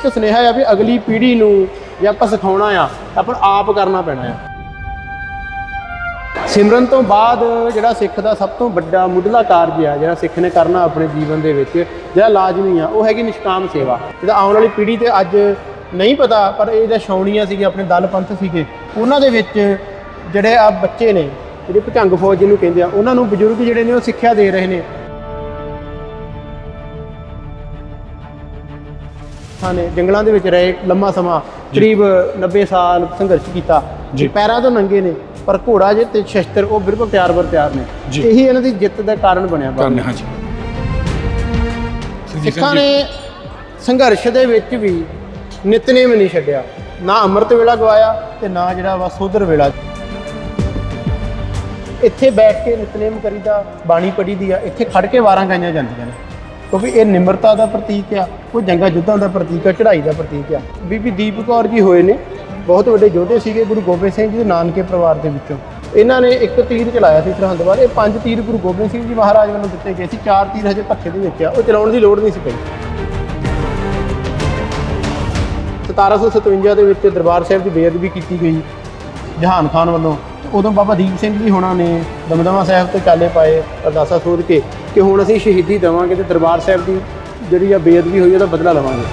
ਇੱਕ ਸੁਨੇਹਾ ਆ ਵੀ ਅਗਲੀ ਪੀੜ੍ਹੀ ਨੂੰ ਜੇ ਆਪਾਂ ਸਿਖਾਉਣਾ ਆ, ਤਾਂ ਆਪਾਂ ਆਪ ਕਰਨਾ ਪੈਣਾ ਆ। ਸਿਮਰਨ ਤੋਂ ਬਾਅਦ ਜਿਹੜਾ ਸਿੱਖ ਦਾ ਸਭ ਤੋਂ ਵੱਡਾ ਮੁੱਢਲਾ ਕਾਰਜ ਆ, ਜਿਹੜਾ ਸਿੱਖ ਨੇ ਕਰਨਾ ਆਪਣੇ ਜੀਵਨ ਦੇ ਵਿੱਚ, ਜਿਹੜਾ ਲਾਜ਼ਮੀ ਆ, ਉਹ ਹੈਗੀ ਨਿਸ਼ਕਾਮ ਸੇਵਾ। ਜਿਹਦਾ ਆਉਣ ਵਾਲੀ ਪੀੜ੍ਹੀ ਤੇ ਅੱਜ ਨਹੀਂ ਪਤਾ, ਪਰ ਇਹ ਜਿਹੜਾ ਛਾਉਣੀਆਂ ਸੀਗੇ, ਆਪਣੇ ਦਲ ਪੰਥ ਸੀਗੇ, ਉਹਨਾਂ ਦੇ ਵਿੱਚ ਜਿਹੜੇ ਆ ਬੱਚੇ ਨੇ, ਜਿਹੜੇ ਭਟੰਗ ਫੌਜ ਜਿਹਨੂੰ ਕਹਿੰਦੇ ਆ, ਉਹਨਾਂ ਨੂੰ ਬਜ਼ੁਰਗ ਜਿਹੜੇ ਨੇ, ਉਹ ਸਿੱਖਿਆ ਦੇ ਰਹੇ ਨੇ। ਹਾਂ ਨੇ ਜੰਗਲਾਂ ਦੇ ਵਿੱਚ ਰਹੇ ਲੰਮਾ ਸਮਾਂ ਕਰੀਬ 90 ਸਾਲ ਸੰਘਰਸ਼ ਕੀਤਾ। ਜੀ। ਪੈਰਾਂ ਤੋਂ ਨੰਗੇ ਨੇ ਪਰ ਘੋੜਾ ਜੇ ਤੇ ਸ਼ਸਤਰ ਉਹ ਬਿਲਕੁਲ ਤਿਆਰ ਬਰ ਤਿਆਰ ਨੇ। ਇਹੀ ਇਹਨਾਂ ਦੀ ਜਿੱਤ ਦਾ ਕਾਰਨ ਬਣਿਆ ਬਾਬਾ। ਹਾਂਜੀ ਸਿੱਖਾਂ ਨੇ ਸੰਘਰਸ਼ ਦੇ ਵਿੱਚ ਵੀ ਨਿਤਨੇਮ ਨਹੀਂ ਛੱਡਿਆ। ਨਾ ਅੰਮ੍ਰਿਤ ਵੇਲਾ ਗਵਾਇਆ ਤੇ ਨਾ ਜਿਹੜਾ ਵਾ ਸੋਧਰ ਵੇਲਾ। ਇੱਥੇ ਬੈਠ ਕੇ ਨਿਤਨੇਮ ਕਰੀਦਾ ਬਾਣੀ ਪੜ੍ਹੀ ਦੀ ਆ ਇੱਥੇ ਖੜ ਕੇ ਵਾਰਾਂ ਗਾਈਆਂ ਜਾਂਦੀਆਂ ਨੇ। ਕਿਉਂਕਿ ਇਹ ਨਿਮਰਤਾ ਦਾ ਪ੍ਰਤੀਕ ਆ ਉਹ ਜੰਗਾਂ ਯੁੱਧਾਂ ਦਾ ਪ੍ਰਤੀਕ ਆ, ਚੜ੍ਹਾਈ ਦਾ ਪ੍ਰਤੀਕ ਆ। ਬੀਬੀ ਦੀਪ ਕੌਰ ਜੀ ਹੋਏ ਨੇ, ਬਹੁਤ ਵੱਡੇ ਯੋਧੇ ਸੀਗੇ ਗੁਰੂ ਗੋਬਿੰਦ ਸਿੰਘ ਜੀ ਦੇ ਨਾਨਕੇ ਪਰਿਵਾਰ ਦੇ ਵਿੱਚੋਂ। ਇਹਨਾਂ ਨੇ ਇੱਕ ਤੀਰ ਚਲਾਇਆ ਸੀ ਸਰਹੰਦ ਬਾਰੇ ਇਹ ਪੰਜ ਤੀਰ ਗੁਰੂ ਗੋਬਿੰਦ ਸਿੰਘ ਜੀ ਮਹਾਰਾਜ ਵੱਲੋਂ ਦਿੱਤੇ ਗਏ ਸੀ, ਚਾਰ ਤੀਰ ਹਜੇ ਭੱਖੇ ਦੇ ਵਿੱਚ ਆ, ਉਹ ਚਲਾਉਣ ਦੀ ਲੋੜ ਨਹੀਂ ਸੀ ਪਈ। 1757 ਦੇ ਵਿੱਚ ਦਰਬਾਰ ਸਾਹਿਬ ਦੀ ਬੇਅਦਬੀ ਕੀਤੀ ਗਈ, ਜਹਾਨ ਖਾਨ ਵੱਲੋਂ। ਉਦੋਂ ਬਾਬਾ ਦੀਪ ਸਿੰਘ ਜੀ ਹੋਣਾ ਨੇ ਦਮਦਮਾ ਸਾਹਿਬ ਤੇ ਚਾਲੇ ਪਾਏ ਅਰਦਾਸਾ ਸੋਧ ਕੇ ਕਿ ਹੁਣ ਅਸੀਂ ਸ਼ਹੀਦੀ ਦੇਵਾਂਗੇ ਤੇ ਦਰਬਾਰ ਸਾਹਿਬ ਦੀ ਜਿਹੜੀ ਆ ਬੇਅਦਬੀ ਹੋਈ ਉਹਦਾ ਬਦਲਾ ਲਵਾਂਗੇ।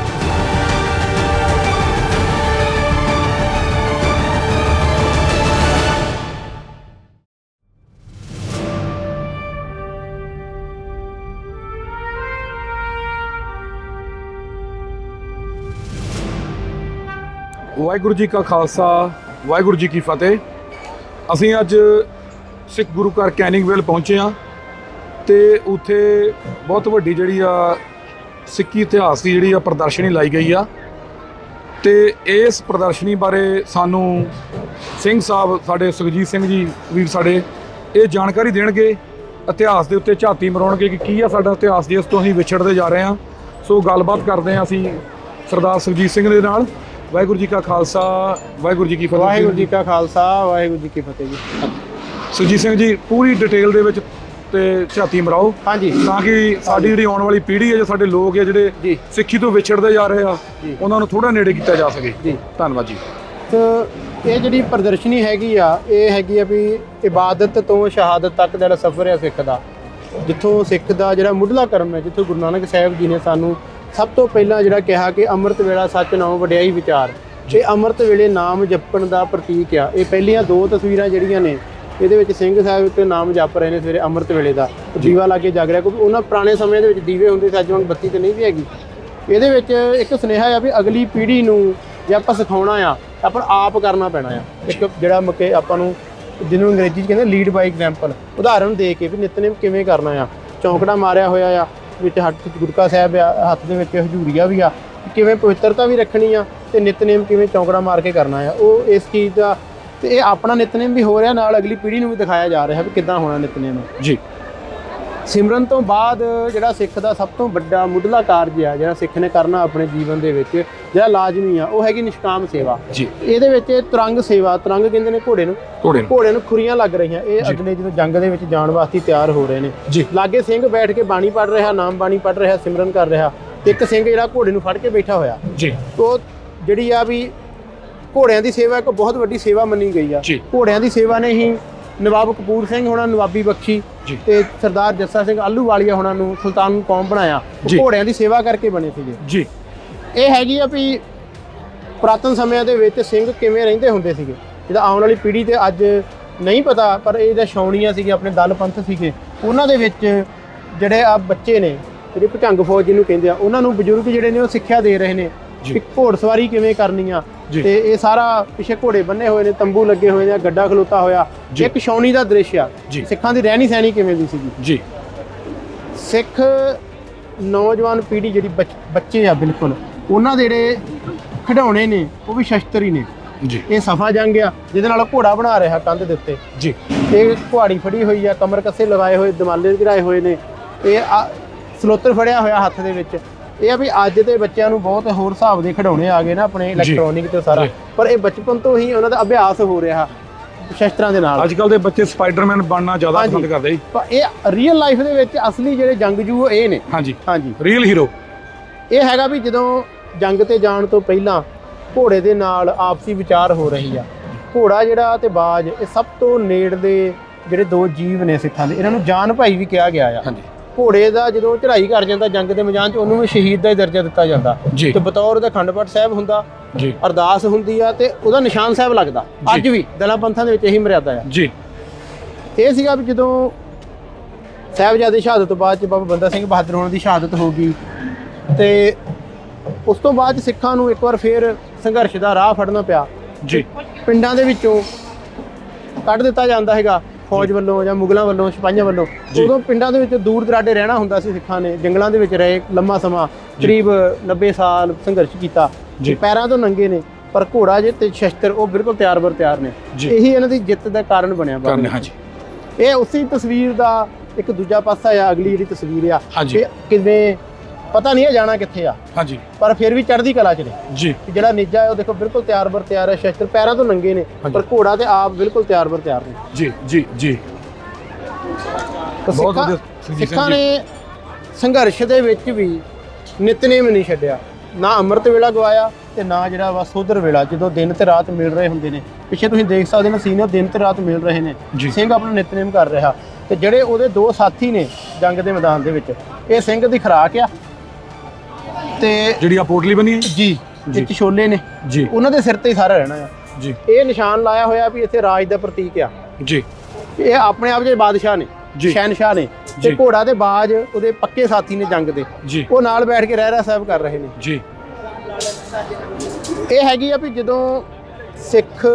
ਵਾਹਿਗੁਰੂ ਜੀ ਕਾ ਖਾਲਸਾ, ਵਾਹਿਗੁਰੂ ਜੀ ਕੀ ਫਤਿਹ। ਅਸੀਂ ਅੱਜ ਸਿੱਖ ਗੁਰੂ ਘਰ ਕੈਨਿੰਗਵੈਲ ਪਹੁੰਚੇ ਆ ਤੇ ਉੱਥੇ ਬਹੁਤ ਵੱਡੀ ਜਿਹੜੀ ਆ ਸਿੱਖੀ ਇਤਿਹਾਸ ਦੀ ਜਿਹੜੀ ਆ ਪ੍ਰਦਰਸ਼ਨੀ ਲਾਈ ਗਈ ਆ। ਤੇ ਇਸ ਪ੍ਰਦਰਸ਼ਨੀ ਬਾਰੇ ਸਾਨੂੰ ਸਿੰਘ ਸਾਹਿਬ, ਸਾਡੇ ਸੁਖਜੀਤ ਸਿੰਘ ਜੀ ਵੀਰ ਸਾਡੇ ਇਹ ਜਾਣਕਾਰੀ ਦੇਣਗੇ, ਇਤਿਹਾਸ ਦੇ ਉੱਤੇ ਝਾਤੀ ਮਰਾਉਣਗੇ ਕਿ ਕੀ ਆ ਸਾਡਾ ਇਤਿਹਾਸ, ਜਿਸ ਤੋਂ ਅਸੀਂ ਵਿਛੜਦੇ ਜਾ ਰਹੇ ਹਾਂ। ਸੋ ਗੱਲਬਾਤ ਕਰਦੇ ਹਾਂ ਅਸੀਂ ਸਰਦਾਰ ਸੁਖਜੀਤ ਸਿੰਘ ਦੇ ਨਾਲ। ਵਾਹਿਗੁਰੂ ਜੀ ਕਾ ਖਾਲਸਾ ਵਾਹਿਗੁਰੂ ਜੀ ਕੀ ਫਤਿਹ ਵਾਹਿਗੁਰੂ ਜੀ ਕਾ ਖਾਲਸਾ ਵਾਹਿਗੁਰੂ ਜੀ ਕੀ ਫਤਿਹ ਜੀ। ਸੁਖਜੀਤ ਸਿੰਘ ਜੀ ਪੂਰੀ ਡਿਟੇਲ ਦੇ ਵਿੱਚ ਤੇ ਝਾਤੀ ਮਰਾਓ। ਹਾਂਜੀ। ਤਾਂ ਕਿ ਸਾਡੀ ਜਿਹੜੀ ਆਉਣ ਵਾਲੀ ਪੀੜ੍ਹੀ ਹੈ ਜੋ ਸਾਡੇ ਲੋਕ ਹੈ ਜਿਹੜੇ ਸਿੱਖੀ ਤੋਂ ਵਿਛੜਦੇ ਜਾ ਰਹੇ ਆ। ਉਹਨਾਂ ਨੂੰ ਥੋੜਾ ਨੇੜੇ ਕੀਤਾ ਜਾ ਸਕੇ। ਜੀ। ਧੰਨਵਾਦ ਜੀ। ਤੇ ਇਹ ਜਿਹੜੀ ਪ੍ਰਦਰਸ਼ਨੀ ਹੈਗੀ ਆ ਇਹ ਹੈਗੀ ਆ ਵੀ ਇਬਾਦਤ ਤੋਂ ਸ਼ਹਾਦਤ ਤੱਕ ਦਾ ਜਿਹੜਾ ਸਫ਼ਰ ਹੈ ਸਿੱਖ ਦਾ। ਜਿੱਥੋਂ ਸਿੱਖ ਦਾ ਜਿਹੜਾ ਮੁੱਢਲਾ ਕਰਮ ਹੈ ਜਿੱਥੋਂ ਗੁਰੂ ਨਾਨਕ ਸਾਹਿਬ ਜੀ ਨੇ ਸਾਨੂੰ ਸਭ ਤੋਂ ਪਹਿਲਾਂ ਜਿਹੜਾ ਕਿਹਾ ਕਿ ਅੰਮ੍ਰਿਤ ਵੇਲਾ ਸੱਚ ਨਾਮ ਵਡਿਆਈ ਵਿਚਾਰ। ਇਹ ਅੰਮ੍ਰਿਤ ਵੇਲੇ ਨਾਮ ਜਪਣ ਦਾ ਪ੍ਰਤੀਕ ਆ ਇਹ ਪਹਿਲੀਆਂ ਦੋ ਤਸਵੀਰਾਂ ਜਿਹੜੀਆਂ ਨੇ ਇਹਦੇ ਵਿੱਚ ਸਿੰਘ ਸਾਹਿਬ ਉੱਤੇ ਨਾਮ ਜਪ ਰਹੇ ਨੇ ਸਵੇਰੇ ਅੰਮ੍ਰਿਤ ਵੇਲੇ ਦਾ। ਦੀਵਾ ਲਾ ਕੇ ਜਗ ਰਿਹਾ ਕਿਉਂਕਿ ਉਹਨਾਂ ਪੁਰਾਣੇ ਸਮੇਂ ਦੇ ਵਿੱਚ ਦੀਵੇ ਹੁੰਦੇ ਸੀ ਅੱਜ ਵਾਂਗ ਬੱਤੀ ਤੇ ਨਹੀਂ ਵੀ ਹੈਗੀ। ਇਹਦੇ ਵਿੱਚ ਇੱਕ ਸੁਨੇਹਾ ਆ ਵੀ ਅਗਲੀ ਪੀੜ੍ਹੀ ਨੂੰ ਜੇ ਆਪਾਂ ਸਿਖਾਉਣਾ ਆ ਤਾਂ ਆਪਾਂ ਆਪ ਕਰਨਾ ਪੈਣਾ ਆ। ਇੱਕ ਜਿਹੜਾ ਮੱਕੇ ਆਪਾਂ ਨੂੰ ਜਿਹਨੂੰ ਅੰਗਰੇਜ਼ੀ 'ਚ ਕਹਿੰਦੇ ਲੀਡ ਬਾਈ ਐਗਜ਼ਾਮਪਲ ਉਦਾਹਰਨ ਦੇ ਕੇ ਵੀ ਨਿਤਨੇਮ ਕਿਵੇਂ ਕਰਨਾ ਆ। ਚੌਂਕੜਾ ਮਾਰਿਆ ਹੋਇਆ ਆ ਵਿੱਚ, ਹੱਥ ਗੁਰਕਾ ਸਾਹਿਬ ਆ, ਹੱਥ ਦੇ ਵਿੱਚ ਹਜੂਰੀਆ ਵੀ ਆ। ਕਿਵੇਂ ਪਵਿੱਤਰਤਾ ਵੀ ਰੱਖਣੀ ਆ ਤੇ ਨਿਤਨੇਮ ਕਿਵੇਂ ਚੌਂਕੜਾ ਮਾਰ ਕੇ ਕਰਨਾ ਆ। ਉਹ ਇਸ ਚੀਜ਼ ਦਾ ਤੇ ਇਹ ਆਪਣਾ ਨਿਤਨੇਮ ਵੀ ਹੋ ਰਿਹਾ, ਨਾਲ ਅਗਲੀ ਪੀੜ੍ਹੀ ਨੂੰ ਵੀ ਦਿਖਾਇਆ ਜਾ ਰਿਹਾ ਵੀ ਕਿੱਦਾਂ ਹੋਣਾ ਨਿਤਨੇਮ। ਜੀ। ਸਿਮਰਨ ਤੋਂ ਬਾਅਦ ਜਿਹੜਾ ਸਿੱਖ ਦਾ ਸਭ ਤੋਂ ਵੱਡਾ ਮੁੱਢਲਾ ਕਾਰਜ ਆ ਜਿਹੜਾ ਸਿੱਖ ਨੇ ਕਰਨਾ ਆਪਣੇ ਜੀਵਨ ਦੇ ਵਿੱਚ ਜਿਹੜਾ ਲਾਜ਼ਮੀ ਆ ਉਹ ਹੈਗੀ ਨਿਸ਼ਕਾਮ ਸੇਵਾ। ਜੀ। ਇਹਦੇ ਵਿੱਚ ਤੁਰੰਗ ਸੇਵਾ ਤੁਰੰਗ ਕਹਿੰਦੇ ਨੇ ਘੋੜੇ ਨੂੰ। ਘੋੜੇ ਨੂੰ। ਘੋੜੇ ਨੂੰ ਖੁਰੀਆਂ ਲੱਗ ਰਹੀਆਂ। ਇਹ। ਅਗਲੇ ਜਦੋਂ ਜੰਗ ਦੇ ਵਿੱਚ ਜਾਣ ਵਾਸਤੇ ਤਿਆਰ ਹੋ ਰਹੇ ਨੇ। ਲਾਗੇ ਸਿੰਘ ਬੈਠ ਕੇ ਬਾਣੀ ਪੜ੍ਹ ਰਿਹਾ ਨਾਮ ਬਾਣੀ ਪੜ੍ਹ ਰਿਹਾ ਸਿਮਰਨ ਕਰ ਰਿਹਾ। ਤੇ ਇੱਕ ਸਿੰਘ ਜਿਹੜਾ ਘੋੜੇ ਨੂੰ ਫੜ ਕੇ ਬੈਠਾ ਹੋਇਆ। ਜੀ। ਉਹ ਜਿਹੜੀ ਆ ਵੀ ਘੋੜਿਆਂ ਦੀ ਸੇਵਾ ਇੱਕ ਬਹੁਤ ਵੱਡੀ ਸੇਵਾ ਮੰਨੀ ਗਈ ਆ। ਘੋੜਿਆਂ ਦੀ ਸੇਵਾ ਨੇ ਹੀ ਨਵਾਬ ਕਪੂਰ ਸਿੰਘ ਹੋਣਾ ਨਵਾਬੀ ਬਖਸ਼ੀ। ਤੇ ਸਰਦਾਰ ਜੱਸਾ ਸਿੰਘ ਆਲੂਵਾਲੀਆ ਹੋਣਾ ਨੂੰ ਸੁਲਤਾਨ ਕੌਮ ਬਣਾਇਆ। ਘੋੜਿਆਂ ਦੀ ਸੇਵਾ ਕਰਕੇ ਬਣੇ ਸੀਗੇ। ਜੀ। ਇਹ ਹੈਗੀ ਆ ਵੀ ਪੁਰਾਤਨ ਸਮਿਆਂ ਦੇ ਵਿੱਚ ਸਿੰਘ ਕਿਵੇਂ ਰਹਿੰਦੇ ਹੁੰਦੇ ਸੀਗੇ? ਜਿਹਦਾ ਆਉਣ ਵਾਲੀ ਪੀੜ੍ਹੀ ਤੇ ਅੱਜ ਨਹੀਂ ਪਤਾ ਪਰ ਇਹ ਜਿਹੜਾ ਛਾਉਣੀਆਂ ਸੀਗੇ ਆਪਣੇ ਦਲ ਪੰਥ ਸੀਗੇ ਉਹਨਾਂ ਦੇ ਵਿੱਚ ਜਿਹੜੇ ਆ ਬੱਚੇ ਨੇ ਜਿਹੜੇ ਭਟੰਗ ਫੌਜ ਜਿਹਨੂੰ ਕਹਿੰਦੇ ਆ ਉਹਨਾਂ ਨੂੰ ਬਜ਼ੁਰਗ ਜਿਹੜੇ ਨੇ ਉਹ ਸਿੱਖਿਆ ਦੇ ਰਹੇ ਨੇ। ਕਿ ਘੋੜਸਵਾਰੀ ਕਿਵੇਂ ਕਰਨੀ ਆ। ਤੇ ਇਹ ਸਾਰਾ ਪਿੱਛੇ ਘੋੜੇ ਬੰਨੇ ਹੋਏ ਨੇ ਤੰਬੂ ਲੱਗੇ ਹੋਏ ਨੇ ਗੱਡਾ ਖਲੋਤਾ ਹੋਇਆ। ਇੱਕ ਛਾਉਣੀ ਦਾ ਦ੍ਰਿਸ਼ ਆ। ਸਿੱਖਾਂ ਦੀ ਰਹਿਣੀ ਸਹਿਣੀ ਕਿਵੇਂ ਦੀ ਸੀਗੀ? ਜੀ। ਸਿੱਖ ਨੌਜਵਾਨ ਪੀੜ੍ਹੀ ਜਿਹੜੀ ਬੱਚ- ਆ ਬਿਲਕੁਲ ਉਹਨਾਂ ਦੇ ਜਿਹੜੇ ਖਿਡੌਣੇ ਨੇ ਉਹ ਵੀ ਸ਼ਸਤਰ ਹੀ ਨੇ। ਜੀ। ਇਹ ਸਫਾ ਜੰਗ ਆ ਜਿਹਦੇ ਨਾਲ ਘੋੜਾ ਬਣਾ ਰਿਹਾ ਕੰਧ ਦੇ ਉੱਤੇ। ਜੀ। ਇਹ ਕੁਹਾੜੀ ਫੜੀ ਹੋਈ ਆ ਕਮਰ ਕੱਸੇ ਲਗਾਏ ਹੋਏ ਦਮਾਲੇ ਗਿਰਾਏ ਹੋਏ ਨੇ। ਇਹ ਸਲੋਤਰ ਫੜਿਆ ਹੋਇਆ ਹੱਥ ਦੇ ਵਿੱਚ। ਇਹ ਆ ਵੀ ਅੱਜ ਦੇ ਬੱਚਿਆਂ ਨੂੰ ਬਹੁਤ ਹੋਰ ਹਿਸਾਬ ਦੇ ਖਿਡੌਣੇ ਆ ਗਏ ਨਾ ਆਪਣੇ ਇਲੈਕਟ੍ਰੋਨਿਕ ਤੇ ਸਾਰਾ। ਪਰ ਇਹ ਬਚਪਨ ਤੋਂ ਹੀ ਉਹਨਾਂ ਦਾ ਅਭਿਆਸ ਹੋ ਰਿਹਾ ਸ਼ਸਤਰਾਂ ਦੇ ਨਾਲ। ਅੱਜ ਕੱਲ ਦੇ ਬੱਚੇ ਸਪਾਈਡਰਮੈਨ ਬਣਨਾ ਜ਼ਿਆਦਾ। ਪਸੰਦ ਕਰਦੇ ਜੀ। ਪਰ ਇਹ ਰੀਅਲ ਲਾਈਫ ਦੇ ਵਿੱਚ ਅਸਲੀ ਜਿਹੜੇ ਜੰਗਜੂ ਇਹ ਨੇ। ਹਾਂਜੀ। ਹਾਂਜੀ। ਰੀਅਲ ਹੀਰੋ ਇਹ ਹੈਗਾ ਵੀ ਜਦੋਂ ਜੰਗ ਤੇ ਜਾਣ ਤੋਂ ਪਹਿਲਾਂ ਘੋੜੇ ਦੇ ਨਾਲ ਆਪਸੀ ਵਿਚਾਰ ਹੋ ਰਹੀ ਆ। ਘੋੜਾ ਜਿਹੜਾ ਤੇ ਬਾਜ ਇਹ ਸਭ ਤੋਂ ਨੇੜ ਦੇ ਜਿਹੜੇ ਦੋ ਜੀਵ ਨੇ ਸਿੱਖਾਂ ਦੇ ਇਹਨਾਂ ਨੂੰ ਜਾਨ ਭਾਈ ਵੀ ਕਿਹਾ ਗਿਆ ਆ। ਹਾਂਜੀ। ਘੋੜੇ ਦਾ ਜਦੋਂ ਚੜ੍ਹਾਈ ਕਰ ਜਾਂਦਾ ਜੰਗ ਦੇ ਮੈਦਾਨ 'ਚ ਉਹਨੂੰ ਵੀ ਸ਼ਹੀਦ ਦਾ ਹੀ ਦਰਜਾ ਦਿੱਤਾ ਜਾਂਦਾ। ਜੀ। ਤੇ ਬਤੌਰ ਉਹਦਾ ਖੰਡ ਪਾਠ ਸਾਹਿਬ ਹੁੰਦਾ ਜੀ। ਅਰਦਾਸ ਹੁੰਦੀ ਆ ਤੇ ਉਹਦਾ ਨਿਸ਼ਾਨ ਸਾਹਿਬ ਲੱਗਦਾ। ਅੱਜ ਵੀ ਦਲਾਂ ਪੰਥਾਂ ਦੇ ਵਿੱਚ ਇਹੀ ਮਰਿਆਦਾ ਆ। ਜੀ। ਇਹ ਸੀਗਾ ਵੀ ਜਦੋਂ ਸਾਹਿਬਜ਼ਾਦੇ ਸ਼ਹਾਦਤ ਤੋਂ ਬਾਅਦ ਚ ਬਾਬਾ ਬੰਦਾ ਸਿੰਘ ਬਹਾਦਰ ਹੋਣਾ ਦੀ ਸ਼ਹਾਦਤ ਹੋ ਗਈ ਤੇ ਉਸ ਤੋਂ ਬਾਅਦ 'ਚ ਸਿੱਖਾਂ ਨੂੰ ਇੱਕ ਵਾਰ ਫੇਰ ਸੰਘਰਸ਼ ਦਾ ਰਾਹ ਫੜਨਾ ਪਿਆ। ਜੀ। ਪਿੰਡਾਂ ਦੇ ਵਿੱਚੋਂ ਕੱਢ ਦਿੱਤਾ ਜਾਂਦਾ ਹੈਗਾ। ਫੌਜ ਵੱਲੋਂ ਜਾਂ ਮੁਗਲਾਂ ਵੱਲੋਂ ਸਿਪਾਹੀਆਂ ਵੱਲੋਂ ਜੀ। ਉਦੋਂ ਪਿੰਡਾਂ ਦੇ ਵਿੱਚ ਦੂਰ ਦਰਾਡੇ ਰਹਿਣਾ ਹੁੰਦਾ ਸੀ ਸਿੱਖਾਂ ਨੇ ਜੰਗਲਾਂ ਦੇ ਵਿੱਚ ਰਹੇ ਲੰਮਾ ਸਮਾਂ ਕਰੀਬ 90 ਸਾਲ ਸੰਘਰਸ਼ ਕੀਤਾ। ਪੈਰਾਂ ਤੋਂ ਨੰਗੇ ਨੇ ਪਰ ਘੋੜਾ ਜੇ ਤੇ ਸ਼ਸਤਰ ਉਹ ਬਿਲਕੁਲ ਤਿਆਰ ਬਰ ਤਿਆਰ ਨੇ। ਇਹੀ ਇਹਨਾਂ ਦੀ ਜਿੱਤ ਦਾ ਕਾਰਨ ਬਣਿਆ ਬਾਬਾ। ਹਾਂਜੀ ਇਹ ਉਸੇ ਤਸਵੀਰ ਦਾ ਇੱਕ ਦੂਜਾ ਪਾਸਾ ਆ ਅਗਲੀ ਜਿਹੜੀ ਤਸਵੀਰ ਆ। ਕਿ ਕਿਵੇਂ ਪਤਾ ਨਹੀਂ ਹੈ ਜਾਣਾ ਕਿੱਥੇ ਆ। ਹਾਂਜੀ। ਪਰ ਫਿਰ ਵੀ ਚੜ੍ਹਦੀ ਕਲਾ ਚ ਨੇ। ਜੀ। ਕਿ ਜਿਹੜਾ ਨੇਜਾ ਹੈ ਉਹ ਦੇਖੋ ਬਿਲਕੁਲ ਤਿਆਰ ਬਰ ਤਿਆਰ ਹੈ ਸ਼ਸਤਰ ਪੈਰਾਂ ਤੋਂ ਨੰਗੇ ਨੇ। ਪਰ ਘੋੜਾ ਤੇ ਆਪ ਬਿਲਕੁਲ ਤਿਆਰ ਬਰ ਤਿਆਰ ਨੇ। ਜੀ ਜੀ ਜੀ। ਤਾਂ ਬਹੁਤ ਸਿੱਖਾਂ- ਵਧੀਆ ਸੁਰਜੀਤ ਸਿੰਘ ਸਿੱਖਾਂ ਜੀ। ਨੇ ਸੰਘਰਸ਼ ਦੇ ਵਿੱਚ ਵੀ ਨਿਤਨੇਮ ਨਹੀਂ ਛੱਡਿਆ। ਨਾ ਅੰਮ੍ਰਿਤ ਵੇਲਾ ਗਵਾਇਆ ਤੇ ਨਾ ਜਿਹੜਾ ਵਾ ਸੋਧਰ ਵੇਲਾ ਜਦੋਂ ਦਿਨ ਤੇ ਰਾਤ ਮਿਲ ਰਹੇ ਹੁੰਦੇ ਨੇ। ਪਿੱਛੇ ਤੁਸੀਂ ਦੇਖ ਸਕਦੇ ਹੋ ਸੀਨੀਅਰ ਦਿਨ ਤੇ ਰਾਤ ਮਿਲ ਰਹੇ ਨੇ। ਜੀ। ਸਿੰਘ ਆਪਣਾ ਨਿਤਨੇਮ ਕਰ ਰਿਹਾ। ਤੇ ਜਿਹੜੇ ਉਹਦੇ ਦੋ ਸਾਥੀ ਨੇ ਜੰਗ ਦੇ ਮੈਦਾਨ ਦੇ ਵਿੱਚ ਇਹ ਸਿੰਘ ਦੀ ਖੁਰਾਕ ਆ। ਤੇ ਜਿਹੜੀ ਆ ਪੋਟਲੀ ਬਣੀ ਹੈ? ਜੀ ਜੀ। ਵਿੱਚ ਛੋਲੇ ਨੇ। ਜੀ। ਉਹਨਾਂ ਦੇ ਸਿਰ ਤੇ ਹੀ ਸਾਰਾ ਰਹਿਣਾ ਆ। ਜੀ। ਇਹ ਨਿਸ਼ਾਨ ਲਾਇਆ ਹੋਇਆ ਵੀ ਇੱਥੇ ਰਾਜ ਦਾ ਪ੍ਰਤੀਕ ਆ। ਜੀ। ਇਹ ਆਪਣੇ ਆਪ ਜੇ ਬਾਦਸ਼ਾਹ ਨੇ ਜੀ। ਸ਼ਹਿਨशाह ਨੇ ਤੇ ਜੀ। ਘੋੜਾ ਦੇ ਬਾਜ ਉਹਦੇ ਪੱਕੇ ਸਾਥੀ ਨੇ ਜੰਗ ਦੇ। ਜੀ। ਉਹ ਨਾਲ ਬੈਠ ਕੇ ਰਹਿਰਾ ਸਾਹਿਬ ਕਰ ਰਹੇ ਨੇ। ਜੀ। ਇਹ ਹੈਗੀ ਆ ਵੀ ਜਦੋਂ ਸਿੱਖ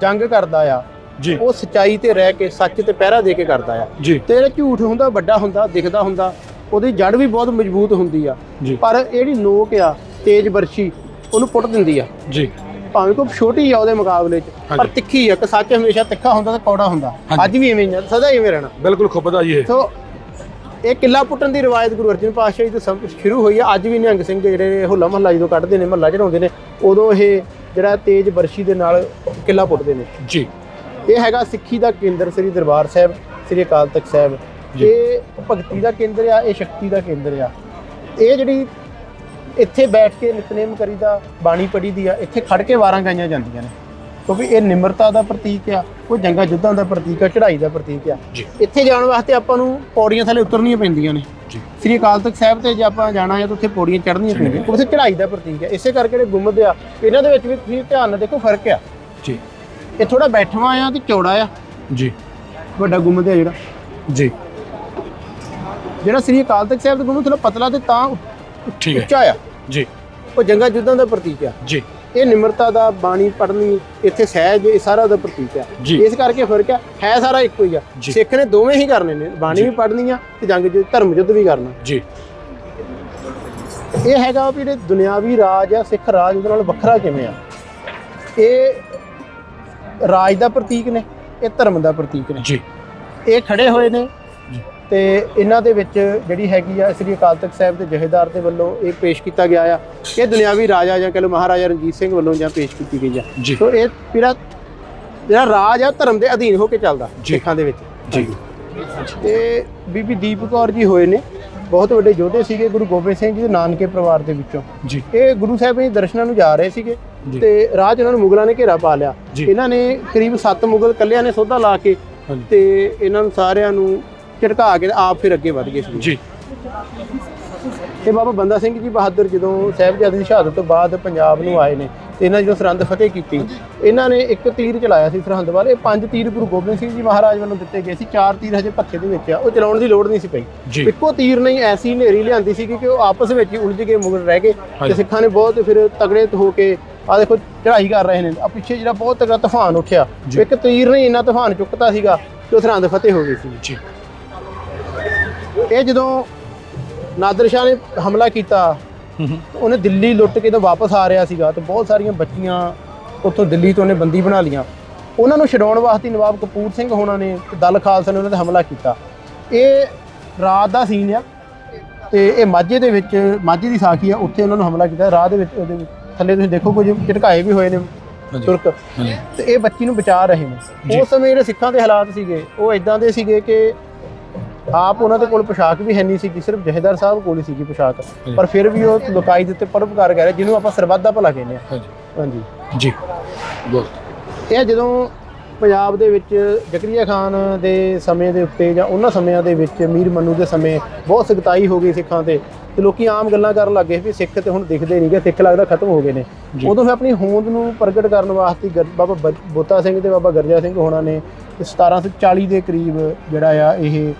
ਜੰਗ ਕਰਦਾ ਆ ਜੀ। ਉਹ ਸਚਾਈ ਤੇ ਰਹਿ ਕੇ ਸੱਚ ਤੇ ਪਹਿਰਾ ਦੇ ਕੇ ਕਰਦਾ ਆ। ਜੀ। ਤੇ ਜਿਹੜਾ ਝੂਠ ਹੁੰਦਾ ਵੱਡਾ ਹੁੰਦਾ ਦਿਖਦਾ ਹੁੰਦਾ ਉਹਦੀ ਜੜ ਵੀ ਬਹੁਤ ਮਜ਼ਬੂਤ ਹੁੰਦੀ ਆ। ਪਰ ਇਹ ਜਿਹੜੀ ਨੋਕ ਆ ਤੇਜ ਵਰਸ਼ੀ ਉਹਨੂੰ ਪੁੱਟ ਦਿੰਦੀ ਆ। ਜੀ। ਭਾਵੇਂ ਕੋਈ ਛੋਟੀ ਆ ਉਹਦੇ ਮੁਕਾਬਲੇ 'ਚ ਪਰ। ਤਿੱਖੀ ਆ ਕਿ ਸੱਚ ਹਮੇਸ਼ਾ ਤਿੱਖਾ ਹੁੰਦਾ ਤੇ ਕੌੜਾ ਹੁੰਦਾ। ਅੱਜ ਵੀ ਐਵੇਂ ਹੀ ਆ ਸਦਾ ਐਵੇਂ ਰਹਿਣਾ। ਬਿਲਕੁਲ ਖੁੱਬਦਾ ਜੀ ਇਹ। ਸੋ ਇਹ ਕਿੱਲਾ ਪੁੱਟਣ ਦੀ ਰਵਾਇਤ ਗੁਰੂ ਅਰਜਨ ਪਾਤਸ਼ਾਹ ਜੀ ਤੋਂ ਸ਼ੁਰੂ ਹੋਈ ਆ। ਅੱਜ ਵੀ ਨਿਹੰਗ ਸਿੰਘ ਜਿਹੜੇ ਹੋਲਾ ਮਹੱਲਾ ਜਦੋਂ ਕੱਢਦੇ ਨੇ ਮਹੱਲਾ ਚੜਾਉਂਦੇ ਨੇ ਉਦੋਂ ਇਹ ਜਿਹੜਾ ਤੇਜ ਵਰਸ਼ੀ ਦੇ ਨਾਲ ਕਿੱਲਾ ਪੁੱਟਦੇ ਨੇ। ਜੀ। ਇਹ ਹੈਗਾ ਸਿੱਖੀ ਦਾ ਕੇਂਦਰ ਸ੍ਰੀ ਦਰਬਾਰ ਸਾਹਿਬ ਸ੍ਰੀ ਅਕਾਲ ਤਖਤ ਸਾਹਿਬ। ਇਹ ਭਗਤੀ ਦਾ ਕੇਂਦਰ ਆ ਇਹ ਸ਼ਕਤੀ ਦਾ ਕੇਂਦਰ ਆ। ਇਹ ਜਿਹੜੀ ਇੱਥੇ ਬੈਠ ਕੇ ਨਿਤਨੇਮ ਕਰੀਦਾ ਬਾਣੀ ਪੜ੍ਹੀ ਦੀ ਆ ਇੱਥੇ ਖੜ ਕੇ ਵਾਰਾਂ ਗਾਈਆਂ ਜਾਂਦੀਆਂ ਨੇ। ਕਿਉਂਕਿ ਇਹ ਨਿਮਰਤਾ ਦਾ ਪ੍ਰਤੀਕ ਆ ਉਹ ਜੰਗਾਂ ਯੁੱਧਾਂ ਦਾ ਪ੍ਰਤੀਕ ਆ ਚੜ੍ਹਾਈ ਦਾ ਪ੍ਰਤੀਕ ਆ। ਇੱਥੇ ਜਾਣ ਵਾਸਤੇ ਆਪਾਂ ਨੂੰ ਪੌੜੀਆਂ ਥੱਲੇ ਉਤਰਨੀਆਂ ਪੈਂਦੀਆਂ ਨੇ। ਜੀ। ਸ੍ਰੀ ਅਕਾਲ ਤਖਤ ਸਾਹਿਬ ਤੇ ਜੇ ਆਪਾਂ ਜਾਣਾ ਹੈ ਤਾਂ ਉੱਥੇ ਪੌੜੀਆਂ ਚੜ੍ਹਨੀਆਂ ਪੈਂਦੀਆਂ ਕਿਉਂਕਿ ਉੱਥੇ ਚੜ੍ਹਾਈ ਦਾ ਪ੍ਰਤੀਕ ਹੈ ਇਸੇ ਕਰਕੇ ਜਿਹੜੇ ਗੁੰਮਦ ਆ ਇਹਨਾਂ ਦੇ ਵਿੱਚ ਵੀ ਤੁਸੀਂ ਧਿਆਨ ਨਾਲ ਦੇਖੋ ਫ਼ਰਕ ਆ। ਜੀ। ਇਹ ਥੋੜਾ ਬੈਠਵਾਂ ਆ ਤੇ ਚੌੜਾ ਆ। ਜੀ। ਵੱਡਾ ਗੁੰਮਦ ਆ ਜਿਹੜਾ। ਜੀ। ਜਿਹੜਾ ਸ੍ਰੀ ਅਕਾਲ ਤਖਤ ਸਾਹਿਬ ਦਾ ਗੁੰਮਦ ਥੋੜਾ ਪਤਲਾ ਤੇ ਤਾਂ ਠੀਕ ਹੈ। ਉੱਚਾ ਆ। ਜੀ। ਉਹ ਜੰਗਾਂ ਯੁੱਧਾਂ ਦਾ ਪ੍ਰਤੀਕ ਆ। ਜੀ। ਇਹ ਨਿਮਰਤਾ ਦਾ ਬਾਣੀ ਪੜ੍ਹਨੀ ਇੱਥੇ ਸਹਿਜ ਇਹ ਸਾਰਾ ਦਾ ਪ੍ਰਤੀਕ ਆ। ਇਸ ਕਰਕੇ ਫ਼ਰਕ ਆ ਹੈ ਸਾਰਾ ਇੱਕੋ ਹੀ ਆ। ਸਿੱਖ ਨੇ ਦੋਵੇਂ ਹੀ ਕਰਨੇ ਨੇ ਬਾਣੀ ਵੀ ਪੜ੍ਹਨੀ ਆ ਤੇ ਜੰਗ ਯੁੱਧ ਧਰਮ ਯੁੱਧ ਵੀ ਕਰਨਾ। ਜੀ। ਇਹ ਹੈਗਾ ਵੀ ਜਿਹੜੇ ਦੁਨਿਆਵੀ ਰਾਜ ਆ ਸਿੱਖ ਰਾਜ ਉਹਦੇ ਨਾਲ ਵੱਖਰਾ ਕਿਵੇਂ ਆ? ਇਹ ਰਾਜ ਦਾ ਪ੍ਰਤੀਕ ਨੇ ਇਹ ਧਰਮ ਦਾ ਪ੍ਰਤੀਕ ਨੇ। ਜੀ। ਇਹ ਖੜੇ ਹੋਏ ਨੇ। ਤੇ ਇਹਨਾਂ ਦੇ ਵਿੱਚ ਜਿਹੜੀ ਹੈਗੀ ਆ ਸ੍ਰੀ ਅਕਾਲ ਤਖਤ ਸਾਹਿਬ ਦੇ ਜਹੇਦਾਰ ਦੇ ਵੱਲੋਂ ਇਹ ਪੇਸ਼ ਕੀਤਾ ਗਿਆ ਆ ਇਹ ਦੁਨਿਆਵੀ ਰਾਜਾ ਜਾਂ ਕਹ ਲਓ ਮਹਾਰਾਜਾ ਰਣਜੀਤ ਸਿੰਘ ਵੱਲੋਂ ਜਾਂ ਪੇਸ਼ ਕੀਤੀ ਗਈ ਆ ਸੋ ਇਹ ਜਿਹੜਾ ਜਿਹੜਾ ਰਾਜ ਆ ਧਰਮ ਦੇ ਅਧੀਨ ਹੋ ਕੇ ਚੱਲਦਾ। ਸਿੱਖਾਂ ਦੇ ਵਿੱਚ ਜੀ ਤੇ ਬੀਬੀ ਦੀਪ ਕੌਰ ਜੀ ਹੋਏ ਨੇ ਬਹੁਤ ਵੱਡੇ ਯੋਧੇ ਸੀਗੇ ਗੁਰੂ ਗੋਬਿੰਦ ਸਿੰਘ ਜੀ ਦੇ ਨਾਨਕੇ ਪਰਿਵਾਰ ਦੇ ਵਿੱਚੋਂ ਜੀ ਇਹ ਗੁਰੂ ਸਾਹਿਬ ਦੇ ਦਰਸ਼ਨਾਂ ਨੂੰ ਜਾ ਰਹੇ ਸੀਗੇ। ਤੇ ਰਾਜ ਉਹਨਾਂ ਨੂੰ ਮੁਗਲਾਂ ਨੇ ਘੇਰਾ ਪਾ ਲਿਆ। ਇਹਨਾਂ ਨੇ ਕਰੀਬ 7 ਮੁਗਲ ਕੱਲਿਆਂ ਨੇ ਸੋਧਾ ਲਾ ਕੇ। ਤੇ ਇਹਨਾਂ ਨੂੰ ਸਾਰਿਆਂ ਨੂੰ ਝਟਕਾ ਕੇ ਆਪ ਫਿਰ ਅੱਗੇ ਵਧ ਗਏ ਸੀ ਜੀ। ਤੇ ਬਾਬਾ ਬੰਦਾ ਸਿੰਘ ਜੀ ਬਹਾਦਰ ਜਦੋਂ ਸਾਹਿਬਜ਼ਾਦੇ ਦੀ ਸ਼ਹਾਦਤ ਤੋਂ ਬਾਅਦ ਪੰਜਾਬ ਨੂੰ ਆਏ ਨੇ ਤੇ ਇਹਨਾਂ ਜਦੋਂ ਸਰਹੰਦ ਫਤਿਹ ਕੀਤੀ ਇਹਨਾਂ ਨੇ ਇੱਕ ਤੀਰ ਚਲਾਇਆ ਸੀ ਸਰਹੰਦ ਵੱਲ। ਇਹ ਪੰਜ ਤੀਰ ਗੁਰੂ ਗੋਬਿੰਦ ਸਿੰਘ ਜੀ ਮਹਾਰਾਜ ਵੱਲੋਂ ਦਿੱਤੇ ਗਏ ਸੀ। ਚਾਰ ਤੀਰ ਹਜੇ ਪੱਥੇ ਦੇ ਵਿੱਚ ਆ ਉਹ ਚਲਾਉਣ ਦੀ ਲੋੜ ਨਹੀਂ ਸੀ ਪਈ। ਇੱਕੋ ਤੀਰ ਨਹੀਂ ਐਸੀ ਹਨੇਰੀ ਲਿਆਂਦੀ ਸੀ ਕਿ ਉਹ ਆਪਸ ਵਿੱਚ ਹੀ ਉਲਝ ਕੇ ਮੁਗਲ ਰਹਿ ਗਏ ਤੇ। ਸਿੱਖਾਂ ਨੇ ਬਹੁਤ ਫਿਰ ਤਗੜੇ ਹੋ ਕੇ ਆ ਦੇਖੋ ਚੜ੍ਹਾਈ ਕਰ ਰਹੇ ਨੇ। ਆ ਪਿੱਛੇ ਜਿਹੜਾ ਬਹੁਤ ਤਗੜਾ ਤੂਫਾਨ ਉੱਠਿਆ। ਇੱਕ ਤੀਰ ਨੇ ਇੰਨਾ ਤੂਫਾਨ ਚੁੱਕਤਾ ਸੀਗਾ ਕਿ ਉਹ ਸਰਹੰਦ ਫਤਿਹ ਹੋ ਗਈ ਸੀ। ਜੀ। ਇਹ ਜਦੋਂ ਨਾਦਰ ਸ਼ਾਹ ਨੇ ਹਮਲਾ ਕੀਤਾ ਉਹਨੇ ਦਿੱਲੀ ਲੁੱਟ ਕੇ ਤਾਂ ਵਾਪਸ ਆ ਰਿਹਾ ਸੀਗਾ ਤੇ ਬਹੁਤ ਸਾਰੀਆਂ ਬੱਚੀਆਂ ਉੱਥੋਂ ਦਿੱਲੀ ਤੋਂ ਉਹਨੇ ਬੰਦੀ ਬਣਾ ਲੀਆਂ ਉਹਨਾਂ ਨੂੰ ਛਡਾਉਣ ਵਾਸਤੇ ਨਵਾਬ ਕਪੂਰ ਸਿੰਘ ਹੋਣਾ ਨੇ ਤੇ ਦਲ ਖਾਲਸਾ ਨੇ ਉਹਨਾਂ ਤੇ ਹਮਲਾ ਕੀਤਾ। ਇਹ ਰਾਤ ਦਾ ਸੀਨ ਆ ਤੇ ਇਹ ਮਾਝੇ ਦੇ ਵਿੱਚ ਮਾਝੇ ਦੀ ਸਾਖੀ ਆ ਉੱਥੇ ਉਹਨਾਂ ਨੂੰ ਹਮਲਾ ਕੀਤਾ। ਰਾਹ ਦੇ ਵਿੱਚ ਉਹਦੇ ਥੱਲੇ ਤੁਸੀਂ ਦੇਖੋ ਕੁਝ ਝਟਕਾਏ ਵੀ ਹੋਏ ਨੇ। ਤੁਰਕ। ਤੇ ਇਹ ਬੱਚੀ ਨੂੰ ਬਚਾ ਰਹੇ। ਨੇ। ਉਸ ਸਮੇਂ ਜਿਹੜੇ ਸਿੱਖਾਂ ਦੇ ਹਾਲਾਤ ਸੀਗੇ ਉਹ ਇਦਾਂ ਦੇ ਸੀਗੇ ਕਿ ਆਪ ਉਹਨਾਂ ਦੇ ਕੋਲ ਪੋਸ਼ਾਕ ਵੀ ਹੈ ਨਹੀਂ ਸੀ ਸਿਰਫ ਜਹੇਦਾਰ ਸਾਹਿਬ ਕੋਲ ਹੀ ਸੀਗੀ ਪੋਸ਼ਾਕ। ਪਰ ਫਿਰ ਵੀ ਉਹ ਲੋਕਾਈ ਦੇ ਉੱਤੇ ਪਰਉਪਕਾਰ ਕਰ ਰਿਹਾ ਜਿਹਨੂੰ ਆਪਾਂ ਸਰਬੱਤ ਦਾ ਭਲਾ ਕਹਿੰਦੇ ਆ ਹਾਂਜੀ। ਹਾਂਜੀ। ਜੀ। ਬੋਲ। ਇਹ ਜਦੋਂ ਪੰਜਾਬ ਦੇ ਵਿੱਚ ਜ਼ਕਰੀਆ ਖਾਨ ਦੇ ਸਮੇਂ ਦੇ ਉੱਤੇ ਜਾਂ ਉਹਨਾਂ ਸਮਿਆਂ ਦੇ ਵਿੱਚ ਮੀਰ ਮੰਨੂ ਦੇ ਸਮੇਂ ਬਹੁਤ ਸਖਤਾਈ ਹੋ ਗਈ ਸਿੱਖਾਂ ਤੇ ਤੇ ਲੋਕੀ ਆਮ ਗੱਲਾਂ ਕਰਨ ਲੱਗੇ ਵੀ ਸਿੱਖ ਤੇ ਹੁਣ ਦਿਖਦੇ ਨਹੀਂਗੇ ਸਿੱਖ ਲੱਗਦਾ ਖਤਮ ਹੋ ਗਏ ਨੇ। ਉਦੋਂ ਫਿਰ ਆਪਣੀ ਹੋਂਦ ਨੂੰ ਪ੍ਰਗਟ ਕਰਨ ਵਾਸਤੇ ਬਾਬਾ ਬੋਤਾ ਸਿੰਘ ਤੇ ਬਾਬਾ ਗਰਜਾ ਸਿੰਘ ਹੋਣਾ ਨੇ 1740 ਦੇ ਕਰੀਬ ਜਿਹੜਾ ਆ ਇਹ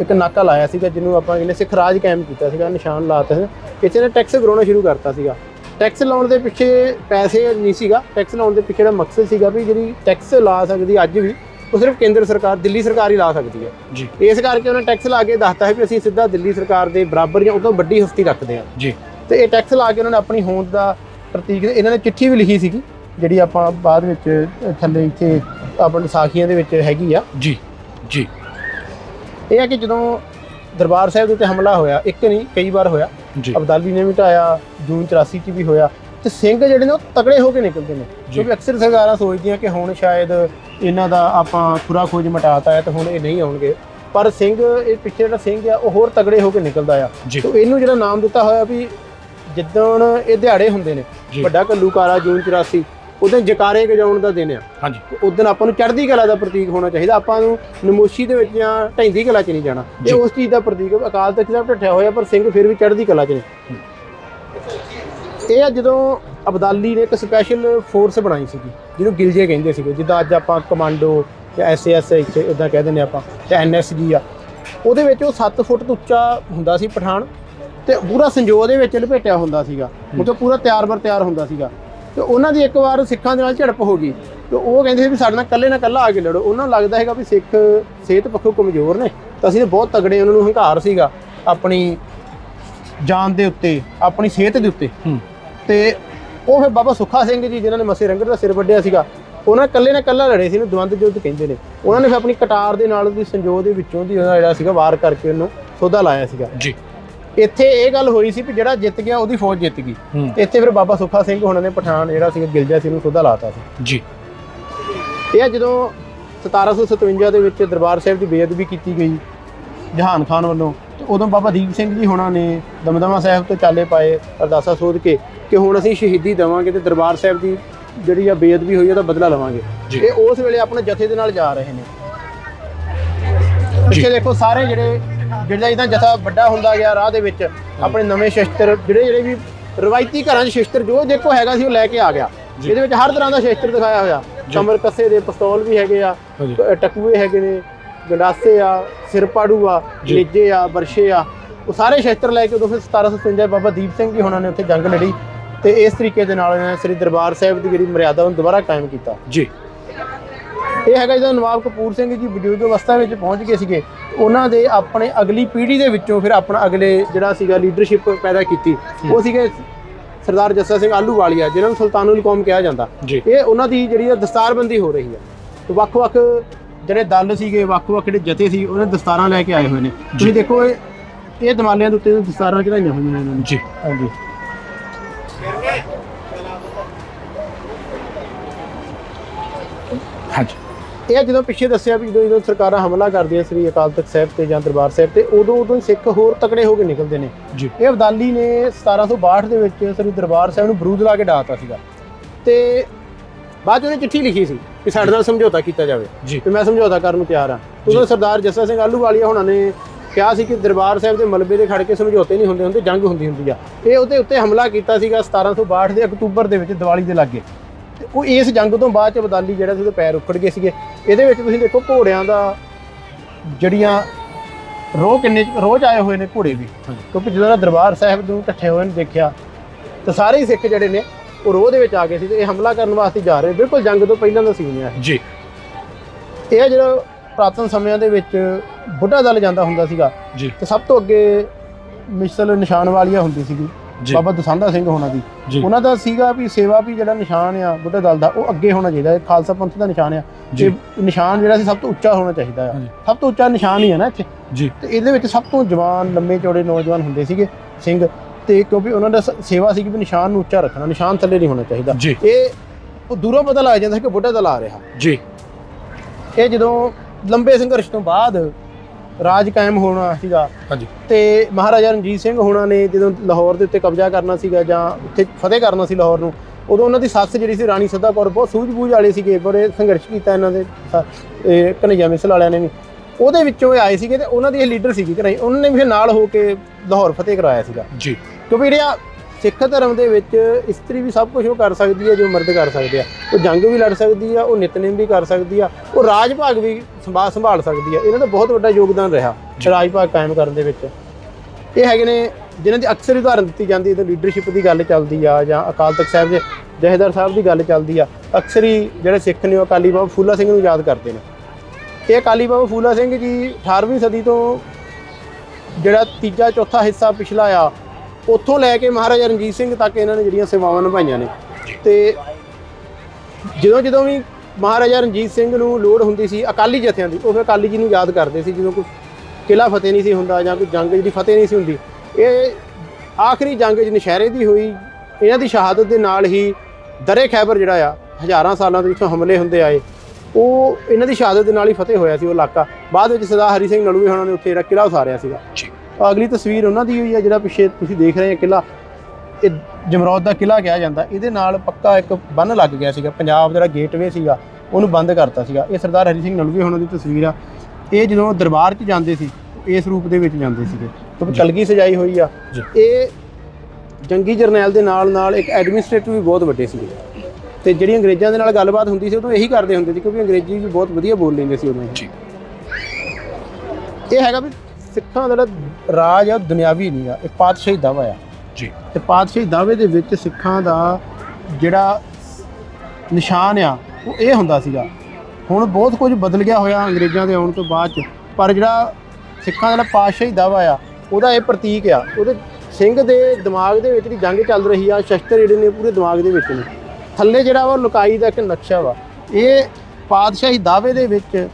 ਇੱਕ ਨਾਕਾ ਲਾਇਆ ਸੀਗਾ ਜਿਹਨੂੰ ਆਪਾਂ ਇਹਨੇ ਸਿੱਖ ਰਾਜ ਕਾਇਮ ਕੀਤਾ ਸੀਗਾ ਨਿਸ਼ਾਨ ਲਾਤਾ ਸੀ ਕਿਸੇ ਨੇ ਟੈਕਸ ਗਰਾਉਣਾ ਸ਼ੁਰੂ ਕਰਤਾ ਸੀਗਾ। ਟੈਕਸ ਲਾਉਣ ਦੇ ਪਿੱਛੇ ਪੈਸੇ ਨਹੀਂ ਸੀਗਾ। ਟੈਕਸ ਲਾਉਣ ਦੇ ਪਿੱਛੇ ਦਾ ਮਕਸਦ ਸੀਗਾ ਵੀ ਜਿਹੜੀ ਟੈਕਸ ਲਾ ਸਕਦੀ ਅੱਜ ਵੀ ਉਹ ਸਿਰਫ ਕੇਂਦਰ ਸਰਕਾਰ ਦਿੱਲੀ ਸਰਕਾਰ ਹੀ ਲਾ ਸਕਦੀ ਹੈ। ਜੀ। ਇਸ ਕਰਕੇ ਉਹਨਾਂ ਟੈਕਸ ਲਾ ਕੇ ਦੱਸਤਾ ਹੈ ਵੀ ਅਸੀਂ ਸਿੱਧਾ ਦਿੱਲੀ ਸਰਕਾਰ ਦੇ ਬਰਾਬਰ ਜਾਂ ਉਹ ਤੋਂ ਵੱਡੀ ਹਸਤੀ ਰੱਖਦੇ ਹਾਂ। ਜੀ। ਤੇ ਇਹ ਟੈਕਸ ਲਾ ਕੇ ਉਹਨਾਂ ਨੇ ਆਪਣੀ ਹੋਂਦ ਦਾ ਪ੍ਰਤੀਕ ਇਹਨਾਂ ਨੇ ਚਿੱਠੀ ਵੀ ਲਿਖੀ ਸੀਗੀ ਜਿਹੜੀ ਆਪਾਂ ਬਾਅਦ ਵਿੱਚ ਥੱਲੇ ਇੱਥੇ ਆਪਣੇ ਸਾਖੀਆਂ ਦੇ ਵਿੱਚ ਹੈਗੀ ਆ। ਜੀ ਜੀ। ਇਹ ਹੈ ਕਿ ਜਦੋਂ ਦਰਬਾਰ ਸਾਹਿਬ ਦੇ ਉੱਤੇ ਹਮਲਾ ਹੋਇਆ ਇੱਕ ਨਹੀਂ ਕਈ ਵਾਰ ਹੋਇਆ। ਜੀ। ਅਬਦਾਲੀ ਨੇ ਵੀ ਢਾਇਆ ਜੂਨ 84 ਚ ਵੀ ਹੋਇਆ ਤੇ ਸਿੰਘ ਜਿਹੜੇ ਨੇ ਉਹ ਤਕੜੇ ਹੋ ਕੇ ਨਿਕਲਦੇ ਨੇ। ਕਿਉਂਕਿ ਅਕਸਰ ਸਰਕਾਰਾਂ ਸੋਚਦੀਆਂ ਕਿ ਹੁਣ ਸ਼ਾਇਦ ਇਹਨਾਂ ਦਾ ਆਪਾਂ ਖੁਰਾ ਖੋਜ ਮਟਾਤਾ ਹੈ ਤੇ ਹੁਣ ਇਹ ਨਹੀਂ ਆਉਣਗੇ। ਪਰ ਸਿੰਘ ਇਹ ਪਿੱਛੇ ਜਿਹੜਾ ਸਿੰਘ ਆ ਉਹ ਹੋਰ ਤਗੜੇ ਹੋ ਕੇ ਨਿਕਲਦਾ ਆ। ਤੇ ਇਹਨੂੰ ਜਿਹੜਾ ਨਾਮ ਦਿੱਤਾ ਹੋਇਆ ਵੀ ਜਿੱਦਣ ਇਹ ਦਿਹਾੜੇ ਹੁੰਦੇ ਨੇ। ਵੱਡਾ ਘੱਲੂਕਾਰਾ ਜੂਨ 84 ਉਦੋਂ ਜਕਾਰੇ ਗਜਾਉਣ ਦਾ ਦਿਨ ਆ। ਹਾਂਜੀ। ਉਦੋਂ ਆਪਾਂ ਨੂੰ ਚੜ੍ਹਦੀ ਕਲਾ ਦਾ ਪ੍ਰਤੀਕ ਹੋਣਾ ਚਾਹੀਦਾ। ਆਪਾਂ ਨੂੰ ਨਮੋਸ਼ੀ ਦੇ ਵਿੱਚ ਜਾਂ ਢੈਂਦੀ ਕਲਾ 'ਚ ਨਹੀਂ ਜਾਣਾ। ਇਹ ਉਸ ਚੀਜ਼ ਦਾ ਪ੍ਰਤੀਕ ਅਕਾਲ ਤਖਤ ਸਾਹਿਬ ਢੱਠਿਆ ਹੋਇਆ ਪਰ ਸਿੰਘ ਫਿਰ ਵੀ ਚੜ੍ਹਦੀ ਕਲਾ 'ਚ ਨੇ। ਇਹ ਆ ਜਦੋਂ ਅਬਦਾਲੀ ਨੇ ਇੱਕ ਸਪੈਸ਼ਲ ਫੋਰਸ ਬਣਾਈ ਸੀਗੀ ਜਿਹਨੂੰ ਗਿਲਜੇ ਕਹਿੰਦੇ ਸੀਗੇ। ਜਿੱਦਾਂ ਅੱਜ ਆਪਾਂ ਕਮਾਂਡੋ ਜਾਂ ਐਸਐਸ ਇੱਥੇ ਇਦਾਂ ਕਹਿ ਦਿੰਦੇ ਆਪਾਂ ਜਾਂ ਐਨਐਸਜੀ ਆ। ਉਹਦੇ ਵਿੱਚ ਉਹ 7 ਫੁੱਟ ਤੋਂ ਉੱਚਾ ਹੁੰਦਾ ਸੀ ਪਠਾਨ ਤੇ ਪੂਰਾ ਸੰਜੋ ਦੇ ਵਿੱਚ ਲਪੇਟਿਆ ਹੁੰਦਾ ਸੀਗਾ। ਉਹ ਤੋਂ ਪੂਰਾ ਤਿਆਰ ਬਰ ਤਿਆਰ ਹੁੰਦਾ ਸੀਗਾ। ਤੇ ਉਹਨਾਂ ਦੀ ਇੱਕ ਵਾਰ ਸਿੱਖਾਂ ਦੇ ਨਾਲ ਝੜਪ ਹੋ ਗਈ ਤੇ ਉਹ ਕਹਿੰਦੇ ਸੀ ਵੀ ਸਾਡੇ ਨਾਲ ਇਕੱਲੇ ਨਾਲ ਇਕੱਲਾ ਆ ਕੇ ਲੜੋ। ਉਹਨਾਂ ਨੂੰ ਲੱਗਦਾ ਹੈਗਾ ਵੀ ਸਿੱਖ ਸਿਹਤ ਪੱਖੋਂ ਕਮਜ਼ੋਰ ਨੇ। ਤਾਂ ਅਸੀਂ ਬਹੁਤ ਤਗੜੇ ਉਹਨਾਂ ਨੂੰ ਹੰਕਾਰ ਸੀਗਾ ਆਪਣੀ ਜਾਨ ਦੇ ਉੱਤੇ ਆਪਣੀ ਸਿਹਤ ਦੇ ਉੱਤੇ। ਤੇ ਉਹ ਫਿਰ ਬਾਬਾ ਸੁੱਖਾ ਸਿੰਘ ਜੀ ਜਿਨ੍ਹਾਂ ਨੇ ਮਸੇ ਰੰਗਰ ਦਾ ਸਿਰ ਵੱਢਿਆ ਸੀਗਾ ਉਹਨਾਂ ਇਕੱਲੇ ਨਾਲ ਇਕੱਲਾ ਲੜੇ ਸੀ ਇਹਨੂੰ ਦਵੰਦ ਯੁੱਧ ਕਹਿੰਦੇ ਨੇ। ਉਹਨਾਂ ਨੇ ਫਿਰ ਆਪਣੀ ਕਟਾਰ ਦੇ ਨਾਲ ਉਹਦੀ ਸੰਜੋਗ ਦੇ ਵਿੱਚੋਂ ਦੀ ਉਹਦਾ ਜਿਹੜਾ ਸੀਗਾ ਵਾਰ ਕਰਕੇ ਉਹਨੂੰ ਸੋਧਾ ਲਾਇਆ ਸੀਗਾ। ਜੀ। ਇੱਥੇ ਇਹ ਗੱਲ ਹੋਈ ਸੀ ਵੀ ਜਿਹੜਾ ਜਿੱਤ ਗਿਆ ਉਹਦੀ ਫੌਜ ਜਿੱਤ ਗਈ। ਇੱਥੇ ਫਿਰ ਬਾਬਾ ਸੁੱਖਾ ਸਿੰਘ ਉਹਨਾਂ ਨੇ ਪਠਾਨ ਜਿਹੜਾ ਸੀਗਾ ਗਿਲਜਾ ਸੀ ਉਹਨੂੰ ਸੋਧਾ ਲਾਤਾ ਸੀ। ਜੀ। ਇਹ ਜਦੋਂ 1757 ਦੇ ਵਿੱਚ ਦਰਬਾਰ ਸਾਹਿਬ ਦੀ ਬੇਅਦਬੀ ਕੀਤੀ ਗਈ ਜਹਾਨ ਖਾਨ ਵੱਲੋਂ ਉਦੋਂ ਬਾਬਾ ਦੀਪ ਸਿੰਘ ਜੀ ਹੋਣਾ ਨੇ ਦਮਦਮਾ ਸਾਹਿਬ ਤੋਂ ਚਾਲੇ ਪਾਏ ਅਰਦਾਸਾ ਸੋਧ ਕੇ ਕਿ ਹੁਣ ਅਸੀਂ ਸ਼ਹੀਦੀ ਦੇਵਾਂਗੇ ਤੇ ਦਰਬਾਰ ਸਾਹਿਬ ਦੀ ਜਿਹੜੀ ਆ ਬੇਅਦਬੀ ਹੋਈ ਉਹਦਾ ਬਦਲਾ ਲਵਾਂਗੇ। ਇਹ ਉਸ ਵੇਲੇ ਆਪਣੇ ਜਥੇ ਦੇ ਨਾਲ ਜਾ ਰਹੇ ਨੇ। ਪਿੱਛੇ ਦੇਖੋ ਸਾਰੇ ਜਿਹੜੇ ਜਿਹੜਾ ਇਹਦਾ ਜਥਾ ਵੱਡਾ ਹੁੰਦਾ ਗਿਆ ਰਾਹ ਦੇ ਵਿੱਚ ਆਪਣੇ ਨਵੇਂ ਸ਼ਸਤਰ ਜਿਹੜੇ ਜਿਹੜੇ ਵੀ ਰਵਾਇਤੀ ਘਰਾਂ 'ਚ ਸ਼ਸਤਰ ਜੋ ਦੇਖੋ ਹੈਗਾ ਸੀ ਉਹ ਲੈ ਕੇ ਆ ਗਿਆ। ਜੀ। ਇਹਦੇ ਵਿੱਚ ਹਰ ਤਰ੍ਹਾਂ ਦਾ ਸ਼ਸਤਰ ਦਿਖਾਇਆ ਹੋਇਆ। ਕਮਰ ਕੱਸੇ ਦੇ ਪਿਸਤੌਲ ਵੀ ਹੈਗੇ ਆ ਟਕੂਏ ਹੈਗੇ ਨੇ ਗੰਡਾਸੇ ਆ ਸਿਰਪਾੜੂ ਆ ਜੀ। ਨੇਜੇ ਆ ਵਰਸ਼ੇ ਆ ਉਹ ਸਾਰੇ ਸ਼ਸਤਰ ਲੈ ਕੇ ਉਦੋਂ ਫਿਰ 1757 ਬਾਬਾ ਦੀਪ ਸਿੰਘ ਜੀ ਉਹਨਾਂ ਨੇ ਉੱਥੇ ਜੰਗ ਲੜੀ ਤੇ ਇਸ ਤਰੀਕੇ ਦੇ ਨਾਲ ਸ੍ਰੀ ਦਰਬਾਰ ਸਾਹਿਬ ਦੀ ਜਿਹੜੀ ਮਰਿਆਦਾ ਨੂੰ ਦੁਬਾਰਾ ਕਾਇਮ ਕੀਤਾ। ਜੀ। ਇਹ ਹੈਗਾ ਜਦੋਂ ਨਵਾਬ ਕਪੂਰ ਸਿੰਘ ਜੀ ਬਜ਼ੁਰਗ ਅਵਸਥਾ ਵਿੱਚ ਪਹੁੰਚ ਗਏ ਸੀਗੇ। ਉਹਨਾਂ ਦੇ ਆਪਣੇ ਅਗਲੀ ਪੀੜ੍ਹੀ ਦੇ ਵਿੱਚੋਂ ਫਿਰ ਆਪਣਾ ਅਗਲੇ ਜਿਹੜਾ ਸੀਗਾ ਲੀਡਰਸ਼ਿਪ ਪੈਦਾ ਕੀਤੀ। ਉਹ ਸੀਗੇ ਸਰਦਾਰ ਜੱਸਾ ਸਿੰਘ ਆਲੂਵਾਲੀਆ ਜਿਨ੍ਹਾਂ ਨੂੰ ਸੁਲਤਾਨੁਲ ਕੌਮ ਕਿਹਾ ਜਾਂਦਾ। ਇਹ ਉਹਨਾਂ ਦੀ ਜਿਹੜੀ ਦਸਤਾਰਬੰਦੀ ਹੋ ਰਹੀ ਹੈ ਤੇ ਵੱਖ-ਵੱਖ ਜਿਹੜੇ ਦਲ ਸੀਗੇ ਵੱਖ-ਵੱਖ ਜਿਹੜੇ ਜਥੇ ਸੀ ਉਹਨਾਂ ਦਸਤਾਰਾਂ ਲੈ ਕੇ ਆਏ ਹੋਏ ਨੇ। ਤੁਸੀਂ ਦੇਖੋ ਇਹ ਇਹ ਦਮਾਲਿਆਂ ਦੇ ਉੱਤੇ ਦਸਤਾਰਾਂ ਚੜਾਈਆਂ ਹੋਈਆਂ ਨੇ ਇਹਨਾਂ ਨੇ। ਜੀ। ਹਾਂਜੀ। ਇਹ ਜਦੋਂ ਪਿੱਛੇ ਦੱਸਿਆ ਵੀ ਜਦੋਂ ਜਦੋਂ ਸਰਕਾਰਾਂ ਹਮਲਾ ਕਰਦੀਆਂ ਸ੍ਰੀ ਅਕਾਲ ਤਖਤ ਸਾਹਿਬ ਤੇ ਜਾਂ ਦਰਬਾਰ ਸਾਹਿਬ ਤੇ ਉਦੋਂ ਉਦੋਂ ਸਿੱਖ ਹੋਰ ਤਕੜੇ ਹੋ ਕੇ ਨਿਕਲਦੇ ਨੇ। ਜੀ। ਇਹ ਅਬਦਾਲੀ ਨੇ 1762 ਦੇ ਵਿੱਚ ਸ੍ਰੀ ਦਰਬਾਰ ਸਾਹਿਬ ਨੂੰ ਬਰੂਦ ਲਾ ਕੇ ਡਾਤਾ ਸੀਗਾ। ਤੇ ਬਾਅਦ ਉਹਨੇ ਚਿੱਠੀ ਲਿਖੀ ਸੀ ਕਿ ਸਾਡੇ ਨਾਲ ਸਮਝੌਤਾ ਕੀਤਾ ਜਾਵੇ। ਜੀ। ਤੇ ਮੈਂ ਸਮਝੌਤਾ ਕਰਨ ਨੂੰ ਤਿਆਰ ਹਾਂ। ਉਦੋਂ ਸਰਦਾਰ ਜੱਸਾ ਸਿੰਘ ਆਲੂਵਾਲੀਆ ਹੋਣਾ ਨੇ ਕਿਹਾ ਸੀ ਕਿ ਦਰਬਾਰ ਸਾਹਿਬ ਦੇ ਮਲਬੇ ਦੇ ਖੜ ਕੇ ਸਮਝੌਤੇ ਨਹੀਂ ਹੁੰਦੇ ਹੁੰਦੇ ਜੰਗ ਹੁੰਦੀ ਹੁੰਦੀ ਆ। ਇਹ ਉਹਦੇ ਉੱਤੇ ਹਮਲਾ ਕੀਤਾ ਸੀਗਾ 1762 ਦੇ ਅਕਤੂਬਰ ਦੇ ਵਿੱਚ ਦੀਵਾਲੀ ਦੇ ਲਾਗੇ। ਉਹ ਇਸ ਜੰਗ ਤੋਂ ਬਾਅਦ ਚ ਅਬਦਾਲੀ ਜਿਹੜਾ ਸੀ ਉਹਦੇ ਪੈਰ ਉਖੜ ਗਏ ਸੀਗੇ। ਇਹਦੇ ਵਿੱਚ ਤੁਸੀਂ ਦੇਖੋ ਘੋੜਿਆਂ ਦਾ ਜਿਹੜੀਆਂ ਰੋਹ ਕਿੰਨੇ ਰੋਜ਼ ਆਏ ਹੋਏ ਨੇ ਘੋੜੇ ਵੀ। ਕਿਉਂਕਿ ਜਦੋਂ ਦਰਬਾਰ ਸਾਹਿਬ ਨੂੰ ਇਕੱਠੇ ਹੋਏ ਨੇ ਦੇਖਿਆ ਤਾਂ ਸਾਰੇ ਹੀ ਸਿੱਖ ਜਿਹੜੇ ਨੇ ਉਹ ਰੋਹ ਦੇ ਵਿੱਚ ਆ ਗਏ ਸੀ ਤੇ ਇਹ ਹਮਲਾ ਕਰਨ ਵਾਸਤੇ ਜਾ ਰਹੇ। ਬਿਲਕੁਲ ਜੰਗ ਤੋਂ ਪਹਿਲਾਂ ਦਾ ਸੀਨ ਹੈ। ਜੀ। ਇਹ ਜਿਹੜਾ ਪ੍ਰਾਤਨ ਸਮਿਆਂ ਦੇ ਵਿੱਚ ਬੁੱਢਾ ਦਲ ਜਾਂਦਾ ਹੁੰਦਾ ਸੀਗਾ। ਤੇ ਸਭ ਤੋਂ ਅੱਗੇ ਮਿਸਲ ਨਿਸ਼ਾਨ ਵਾਲੀਆ ਹੁੰਦੀ ਸੀਗੀ। ਬਾਬਾ ਦਸੰਧਾ ਸਿੰਘ ਹੋਣਾ ਦੀ। ਉਹਨਾਂ ਦਾ ਸੀਗਾ ਵੀ ਸੇਵਾ ਵੀ ਜਿਹੜਾ ਨਿਸ਼ਾਨ ਆ ਬੁੱਢਾ ਦਲ ਦਾ ਉਹ ਅੱਗੇ ਹੋਣਾ ਚਾਹੀਦਾ ਇਹ ਖਾਲਸਾ ਪੰਥ ਦਾ ਨਿਸ਼ਾਨ ਆ। ਤੇ ਨਿਸ਼ਾਨ ਜਿਹੜਾ ਸੀ ਸਭ ਤੋਂ ਉੱਚਾ ਹੋਣਾ ਚਾਹੀਦਾ ਆ। ਸਭ ਤੋਂ ਉੱਚਾ ਨਿਸ਼ਾਨ ਹੀ ਹੈ ਨਾ ਇੱਥੇ। ਜੀ। ਤੇ ਇਹਦੇ ਵਿੱਚ ਸਭ ਤੋਂ ਜਵਾਨ ਲੰਮੇ ਚੌੜੇ ਨੌਜਵਾਨ ਹੁੰਦੇ ਸੀਗੇ ਸਿੰਘ। ਤੇ ਕਿਉਂਕਿ ਉਹਨਾਂ ਦਾ ਸੇਵਾ ਸੀ ਕਿ ਵੀ ਨਿਸ਼ਾਨ ਨੂੰ ਉੱਚਾ ਰੱਖਣਾ ਨਿਸ਼ਾਨ ਥੱਲੇ ਨਹੀਂ ਹੋਣਾ ਚਾਹੀਦਾ। ਇਹ ਉਹ ਦੂਰੋਂ ਪਤਾ ਲੱਗ ਜਾਂਦਾ ਸੀ ਕਿ ਬੁੱਢਾ ਦਲ ਆ ਰਿਹਾ। ਜੀ। ਇਹ ਜਦੋਂ ਲੰਬੇ ਸੰਘਰਸ਼ ਤੋਂ ਬਾਅਦ ਰਾਜ ਕਾਇਮ ਹੋਣਾ ਸੀਗਾ। ਹਾਂਜੀ। ਤੇ ਮਹਾਰਾਜਾ ਰਣਜੀਤ ਸਿੰਘ ਹੋਣਾ ਨੇ ਜਦੋਂ ਲਾਹੌਰ ਦੇ ਉੱਤੇ ਕਬਜ਼ਾ ਕਰਨਾ ਸੀਗਾ ਜਾਂ ਉੱਥੇ ਫਤਿਹ ਕਰਨਾ ਸੀ ਲਾਹੌਰ ਨੂੰ ਉਦੋਂ ਉਹਨਾਂ ਦੀ ਸੱਸ ਜਿਹੜੀ ਸੀ ਰਾਣੀ ਸੱਦਾ ਕੌਰ ਬਹੁਤ ਸੂਝ-ਬੂਝ ਵਾਲੇ ਸੀਗੇ ਬੜੇ ਸੰਘਰਸ਼ ਕੀਤਾ ਇਹਨਾਂ ਦੇ ਇਹ ਕਨਈਆ ਮਿਸਲ ਵਾਲਿਆਂ ਨੇ ਵੀ। ਉਹਦੇ ਵਿੱਚੋਂ ਇਹ ਆਏ ਸੀਗੇ ਤੇ ਉਹਨਾਂ ਦੀ ਇਹ ਲੀਡਰ ਸੀਗੀ ਕਿ ਨਹੀਂ ਉਹਨਾਂ ਨੇ ਵੀ ਫਿਰ ਨਾਲ ਹੋ ਕੇ ਲਾਹੌਰ ਫਤਿਹ ਕਰਾਇਆ ਸੀਗਾ। ਜੀ। ਕਿਉਂਕਿ ਜਿਹੜਿਆ ਸਿੱਖ ਧਰਮ ਦੇ ਵਿੱਚ ਇਸਤਰੀ ਵੀ ਸਭ ਕੁਝ ਉਹ ਕਰ ਸਕਦੀ ਹੈ, ਜੋ ਮਰਦ ਕਰ ਸਕਦੇ ਆ। ਉਹ ਜੰਗ ਵੀ ਲੜ ਸਕਦੀ ਆ, ਉਹ ਨਿਤਨੇਮ ਵੀ ਕਰ ਸਕਦੀ ਆ, ਉਹ ਰਾਜ ਭਾਗ ਵੀ ਸੰਭਾਲ ਸੰਭਾਲ ਸਕਦੀ ਆ। ਇਹਨਾਂ ਦਾ ਬਹੁਤ ਵੱਡਾ ਯੋਗਦਾਨ ਰਿਹਾ ਰਾਜ ਭਾਗ ਕਾਇਮ ਕਰਨ ਦੇ ਵਿੱਚ। ਇਹ ਹੈਗੇ ਨੇ ਜਿਨ੍ਹਾਂ ਦੀ ਅਕਸਰ ਹੀ ਉਦਾਹਰਨ ਦਿੱਤੀ ਜਾਂਦੀ ਹੈ ਤੇ ਲੀਡਰਸ਼ਿਪ ਦੀ ਗੱਲ ਚੱਲਦੀ ਆ ਜਾਂ ਅਕਾਲ ਤਖਤ ਸਾਹਿਬ ਦੇ ਜਹੇਦਾਰ ਸਾਹਿਬ ਦੀ ਗੱਲ ਚੱਲਦੀ ਆ। ਅਕਸਰ ਹੀ ਜਿਹੜੇ ਸਿੱਖ ਨੇ ਉਹ ਅਕਾਲੀ ਬਾਬਾ ਫੂਲਾ ਸਿੰਘ ਨੂੰ ਯਾਦ ਕਰਦੇ ਨੇ। ਇਹ ਅਕਾਲੀ ਬਾਬਾ ਫੂਲਾ ਸਿੰਘ ਜੀ 18ਵੀਂ ਸਦੀ ਤੋਂ ਜਿਹੜਾ ਤੀਜਾ, ਚੌਥਾ ਹਿੱਸਾ ਪਿਛਲਾ ਆ ਉੱਥੋਂ ਲੈ ਕੇ ਮਹਾਰਾਜਾ ਰਣਜੀਤ ਸਿੰਘ ਤੱਕ ਇਹਨਾਂ ਨੇ ਜਿਹੜੀਆਂ ਸੇਵਾਵਾਂ ਨਿਭਾਈਆਂ ਨੇ। ਤੇ ਜਦੋਂ ਜਦੋਂ ਵੀ ਮਹਾਰਾਜਾ ਰਣਜੀਤ ਸਿੰਘ ਨੂੰ ਲੋੜ ਹੁੰਦੀ ਸੀ, ਅਕਾਲੀ ਜਥਿਆਂ ਦੀ, ਉਹ ਫਿਰ ਅਕਾਲੀ ਜੀ ਨੂੰ ਯਾਦ ਕਰਦੇ ਸੀ, ਜਦੋਂ ਕੋਈ ਕਿਲਾ ਫਤਿਹ ਨਹੀਂ ਸੀ ਹੁੰਦਾ ਜਾਂ ਕੋਈ ਜੰਗ ਜਿਹੜੀ ਫਤਿਹ ਨਹੀਂ ਸੀ ਹੁੰਦੀ। ਇਹ ਆਖਰੀ ਜੰਗ ਜਿਹੜੀ ਨਸ਼ਹਿਰੇ ਦੀ ਹੋਈ, ਇਹਨਾਂ ਦੀ ਸ਼ਹਾਦਤ ਦੇ ਨਾਲ ਹੀ ਦਰੇ ਖੈਬਰ ਜਿਹੜਾ ਆ, ਹਜ਼ਾਰਾਂ ਸਾਲਾਂ ਦੇ ਵਿੱਚੋਂ ਹਮਲੇ ਹੁੰਦੇ ਆਏ। ਉਹ ਇਹਨਾਂ ਦੀ ਸ਼ਹਾਦਤ ਦੇ ਨਾਲ ਹੀ ਫਤਿਹ ਹੋਇਆ ਸੀ ਉਹ ਇਲਾਕਾ। ਬਾਅਦ ਵਿੱਚ ਸਰਦਾਰ ਹਰੀ ਸਿੰਘ ਨਲੂਏ ਹੋਣਾ ਨੇ ਉੱਥੇ ਜਿਹੜਾ ਕਿਲਾ ਉਸਾਰਿਆ ਸੀਗਾ। ਅਗਲੀ ਤਸਵੀਰ ਉਹਨਾਂ ਦੀ ਹੋਈ ਹੈ ਜਿਹੜਾ ਪਿੱਛੇ ਤੁਸੀਂ ਦੇਖ ਰਹੇ ਹੋ ਕਿਲਾ ਇਹ ਜਮਰੌਦ ਦਾ ਕਿਲਾ ਕਿਹਾ ਜਾਂਦਾ ਇਹਦੇ ਨਾਲ ਪੱਕਾ ਇੱਕ ਬੰਨ ਲੱਗ ਗਿਆ ਸੀਗਾ। ਪੰਜਾਬ ਜਿਹੜਾ ਗੇਟਵੇ ਸੀਗਾ ਉਹਨੂੰ ਬੰਦ ਕਰਤਾ ਸੀਗਾ। ਇਹ ਸਰਦਾਰ ਹਰੀ ਸਿੰਘ ਨਲੂਏ ਹੋਣਾ ਦੀ ਤਸਵੀਰ ਆ। ਇਹ ਜਦੋਂ ਦਰਬਾਰ 'ਚ ਜਾਂਦੇ ਸੀ ਇਸ ਰੂਪ ਦੇ ਵਿੱਚ ਜਾਂਦੇ ਸੀਗੇ। ਕਿਉਂਕਿ ਕਲਗੀ ਸਜਾਈ ਹੋਈ ਆ। ਇਹ ਜੰਗੀ ਜਰਨੈਲ ਦੇ ਨਾਲ ਨਾਲ ਇੱਕ ਐਡਮਿਨਿਸਟ੍ਰੇਟਰ ਵੀ ਬਹੁਤ ਵੱਡੇ ਸੀਗੇ। ਤੇ ਜਿਹੜੀ ਅੰਗਰੇਜ਼ਾਂ ਦੇ ਨਾਲ ਗੱਲਬਾਤ ਹੁੰਦੀ ਸੀ ਉਦੋਂ ਇਹੀ ਕਰਦੇ ਹੁੰਦੇ ਸੀ ਕਿਉਂਕਿ ਅੰਗਰੇਜ਼ੀ ਵੀ ਬਹੁਤ ਵਧੀਆ ਬੋਲ ਲੈਂਦੇ ਸੀ ਉਦੋਂ ਇਹ। ਜੀ। ਇਹ ਹੈਗਾ ਵੀ ਸਿੱਖਾਂ ਦਾ ਜਿਹੜਾ ਰਾਜ ਆ ਉਹ ਦੁਨਿਆਵੀ ਨਹੀਂ ਆ ਇਹ ਪਾਤਸ਼ਾਹੀ ਦਾਵਾ ਆ। ਜੀ। ਤੇ ਪਾਤਸ਼ਾਹੀ ਦਾਅਵੇ ਦੇ ਵਿੱਚ ਸਿੱਖਾਂ ਦਾ ਜਿਹੜਾ ਨਿਸ਼ਾਨ ਆ ਉਹ ਇਹ ਹੁੰਦਾ ਸੀਗਾ ਹੁਣ ਬਹੁਤ ਕੁਝ ਬਦਲ ਗਿਆ ਹੋਇਆ ਅੰਗਰੇਜ਼ਾਂ ਦੇ ਆਉਣ ਤੋਂ ਬਾਅਦ ਚ ਪਰ ਜਿਹੜਾ ਸਿੱਖਾਂ ਦਾ ਪਾਤਸ਼ਾਹੀ ਦਾਅਵਾ ਆ ਉਹਦਾ ਇਹ ਪ੍ਰਤੀਕ ਆ ਉਹਦੇ ਸਿੰਘ ਦੇ ਦਿਮਾਗ ਦੇ ਵਿੱਚ ਜਿਹੜੀ ਜੰਗ ਚੱਲ ਰਹੀ ਆ ਸ਼ਸਤਰ ਜਿਹੜੇ ਨੇ ਪੂਰੇ ਦਿਮਾਗ ਦੇ ਵਿੱਚ ਨੇ। ਥੱਲੇ ਜਿਹੜਾ ਉਹ ਲੁਕਾਈ ਦਾ ਇੱਕ ਨਕਸ਼ਾ ਵਾ। ਇਹ ਪਾਤਸ਼ਾਹੀ ਦਾਅਵੇ ਦੇ ਵਿੱਚ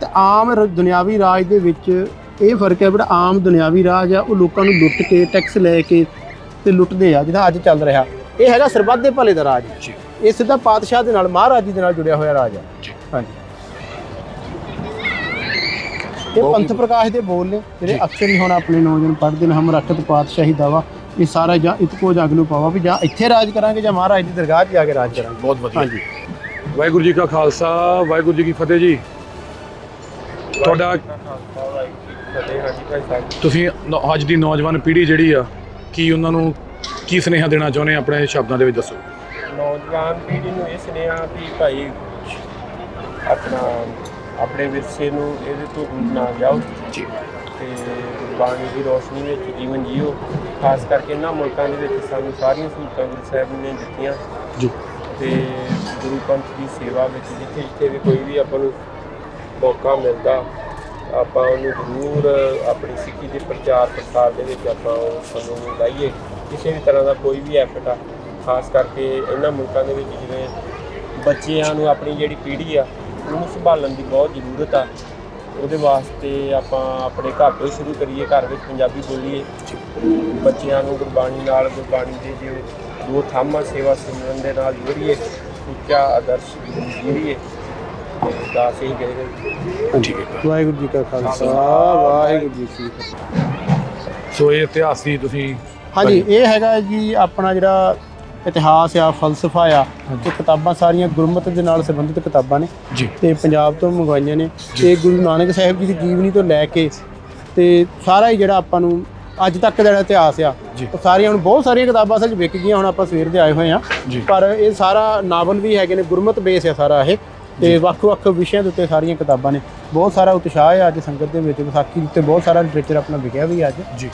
ਤੇ ਆਮ ਦੁਨਿਆਵੀ ਰਾਜ ਦੇ ਵਿੱਚ ਇਹ ਫ਼ਰਕ ਹੈ ਜਿਹੜਾ ਆਮ ਦੁਨਿਆਵੀ ਰਾਜ ਆ ਉਹ ਲੋਕਾਂ ਨੂੰ ਲੁੱਟ ਕੇ ਟੈਕਸ ਲੈ ਕੇ ਤੇ ਲੁੱਟਦੇ ਆ ਜਿਹਦਾ ਅੱਜ ਚੱਲ ਰਿਹਾ। ਇਹ ਹੈਗਾ ਸਰਬੱਤ ਦੇ ਭਲੇ ਦਾ ਰਾਜ। ਜੀ। ਇਹ ਸਿੱਧਾ ਪਾਤਸ਼ਾਹ ਦੇ ਨਾਲ ਮਹਾਰਾਜੀ ਦੇ ਨਾਲ ਜੁੜਿਆ ਹੋਇਆ ਰਾਜ ਆ। ਜੀ। ਹਾਂਜੀ। ਇਹ ਪੰਥ ਪ੍ਰਕਾਸ਼ ਦੇ ਬੋਲ ਨੇ ਜਿਹੜੇ ਅਕਸਰ ਹੀ ਹੁਣ ਆਪਣੇ ਨੌਜਵਾਨ ਪੜ੍ਹਦੇ ਨੇ ਹਮ ਰੱਖਤ ਪਾਤਸ਼ਾਹੀ ਦਾਵਾ ਇਹ ਸਾਰਾ ਜਾਂ ਇਤਕੋ ਜਗ ਨੂੰ ਪਾਵਾ ਵੀ ਜਾਂ ਇੱਥੇ ਰਾਜ ਕਰਾਂਗੇ ਜਾਂ ਮਹਾਰਾਜ ਦੀ ਦਰਗਾਹ 'ਚ ਜਾ ਕੇ ਰਾਜ ਕਰਾਂਗੇ। ਬਹੁਤ ਵਧੀਆ। ਹਾਂਜੀ। ਵਾਹਿਗੁਰੂ ਜੀ ਕਾ ਖਾਲਸਾ ਵਾਹਿਗੁਰੂ ਜੀ ਕੀ ਫਤਿਹ ਜੀ। ਤੁਹਾਡਾ ਤੁਸੀਂ ਨੌ- ਅੱਜ ਦੀ ਨੌਜਵਾਨ ਪੀੜ੍ਹੀ ਜਿਹੜੀ ਆ ਕੀ ਉਹਨਾਂ ਨੂੰ ਕੀ ਸੁਨੇਹਾ ਦੇਣਾ ਚਾਹੁੰਦੇ ਆ? ਆਪਣੇ ਸ਼ਬਦਾਂ ਦੇ ਵਿੱਚ ਦੱਸੋ। ਨੌਜਵਾਨ ਪੀੜ੍ਹੀ ਨੂੰ ਇਹ ਸੁਨੇਹਾ ਵੀ ਭਾਈ ਆਪਣਾ ਆਪਣੇ ਵਿਰਸੇ ਨੂੰ ਇਹਦੇ ਤੋਂ ਦੂਰ ਨਾ ਜਾਓ। ਜੀ। ਤੇ ਗੁਰਬਾਣੀ ਦੀ ਰੋਸ਼ਨੀ ਵਿੱਚ ਜੀਵਨ ਜੀਓ। ਖਾਸ ਕਰਕੇ ਇਹਨਾਂ ਮੁਲਕਾਂ ਦੇ ਵਿੱਚ ਸਾਨੂੰ ਸਾਰੀਆਂ ਸਹੂਲਤਾਂ ਗੁਰੂ ਸਾਹਿਬ ਨੇ ਦਿੱਤੀਆਂ। ਜੀ। ਤੇ ਗੁਰੂ ਪੰਥ ਦੀ ਸੇਵਾ ਵਿੱਚ ਜਿੱਥੇ ਜਿੱਥੇ ਵੀ ਕੋਈ ਵੀ ਆਪਾਂ ਨੂੰ ਮੌਕਾ ਮਿਲਦਾ ਆਪਾਂ ਉਹਨੂੰ ਜ਼ਰੂਰ ਆਪਣੀ ਸਿੱਖੀ ਦੇ ਪ੍ਰਚਾਰ ਪ੍ਰਸਾਰ ਦੇ ਵਿੱਚ ਆਪਾਂ ਉਸ ਨੂੰ ਲਾਈਏ। ਕਿਸੇ ਵੀ ਤਰ੍ਹਾਂ ਦਾ ਕੋਈ ਵੀ ਐਫਰਟ ਆ, ਖਾਸ ਕਰਕੇ ਇਹਨਾਂ ਮੁਲਕਾਂ ਦੇ ਵਿੱਚ ਜਿਵੇਂ ਬੱਚਿਆਂ ਨੂੰ ਆਪਣੀ ਜਿਹੜੀ ਪੀੜ੍ਹੀ ਆ, ਉਹਨੂੰ ਸੰਭਾਲਣ ਦੀ ਬਹੁਤ ਜ਼ਰੂਰਤ ਆ। ਉਹਦੇ ਵਾਸਤੇ ਆਪਾਂ ਆਪਣੇ ਘਰ ਤੋਂ ਸ਼ੁਰੂ ਕਰੀਏ, ਘਰ ਵਿੱਚ ਪੰਜਾਬੀ ਬੋਲੀਏ। ਬੱਚਿਆਂ ਨੂੰ ਗੁਰਬਾਣੀ ਨਾਲ, ਗੁਰਬਾਣੀ ਦੇ ਜੋ ਦੋ ਥਾਮਾਂ ਸੇਵਾ ਸਿਮਰਨ ਦੇ ਨਾਲ ਜੋੜੀਏ, ਉੱਚਾ ਆਦਰਸ਼ ਜੀਵੀਏ ਦਾਸ ਹੀ ਗਏ ਠੀਕ ਹੈ ਵਾਹਿਗੁਰੂ ਜੀ ਕਾ ਖਾਲਸਾ ਵਾਹਿਗੁਰੂ ਜੀ ਕੀ ਫਤਿਹ। ਸੋ ਇਹ ਇਤਿਹਾਸ ਦੀ ਤੁਸੀਂ ਹਾਂਜੀ ਇਹ ਹੈਗਾ ਜੀ ਆਪਣਾ ਜਿਹੜਾ ਇਤਿਹਾਸ ਆ ਫਲਸਫਾ ਆ ਇਹ ਕਿਤਾਬਾਂ ਸਾਰੀਆਂ ਗੁਰਮਤਿ ਦੇ ਨਾਲ ਸੰਬੰਧਿਤ ਕਿਤਾਬਾਂ ਨੇ ਤੇ ਪੰਜਾਬ ਤੋਂ ਮੰਗਵਾਈਆਂ ਨੇ। ਤੇ ਗੁਰੂ ਨਾਨਕ ਸਾਹਿਬ ਜੀ ਦੀ ਜੀਵਨੀ ਤੋਂ ਲੈ ਕੇ ਤੇ ਸਾਰਾ ਹੀ ਜਿਹੜਾ ਆਪਾਂ ਨੂੰ ਅੱਜ ਤੱਕ ਦਾ ਜਿਹੜਾ ਇਤਿਹਾਸ ਆ ਜੀ। ਉਹ ਸਾਰੀਆਂ ਹੁਣ ਬਹੁਤ ਸਾਰੀਆਂ ਕਿਤਾਬਾਂ ਅਸਲ 'ਚ ਵਿਕ ਗਈਆਂ ਹੁਣ ਆਪਾਂ ਸਵੇਰ ਦੇ ਆਏ ਹੋਏ ਆ। ਪਰ ਇਹ ਸਾਰਾ ਨਾਵਲ ਵੀ ਹੈਗੇ ਨੇ ਗੁਰਮਤ ਬੇਸ ਆ ਸਾਰਾ ਇਹ। ਤੇ ਵੱਖ-ਵੱਖ ਵਿਸ਼ਿਆਂ ਦੇ ਉੱਤੇ ਸਾਰੀਆਂ ਕਿਤਾਬਾਂ ਨੇ। ਬਹੁਤ ਸਾਰਾ ਉਤਸ਼ਾਹ ਹੈ ਅੱਜ ਸੰਗਤ ਦੇ ਵਿੱਚ, ਵਿਸਾਖੀ ਉੱਤੇ ਬਹੁਤ ਸਾਰਾ ਲਿਟਰੇਚਰ ਆਪਣਾ ਵਿਕਿਆ ਵੀ ਅੱਜ। ਜੀ।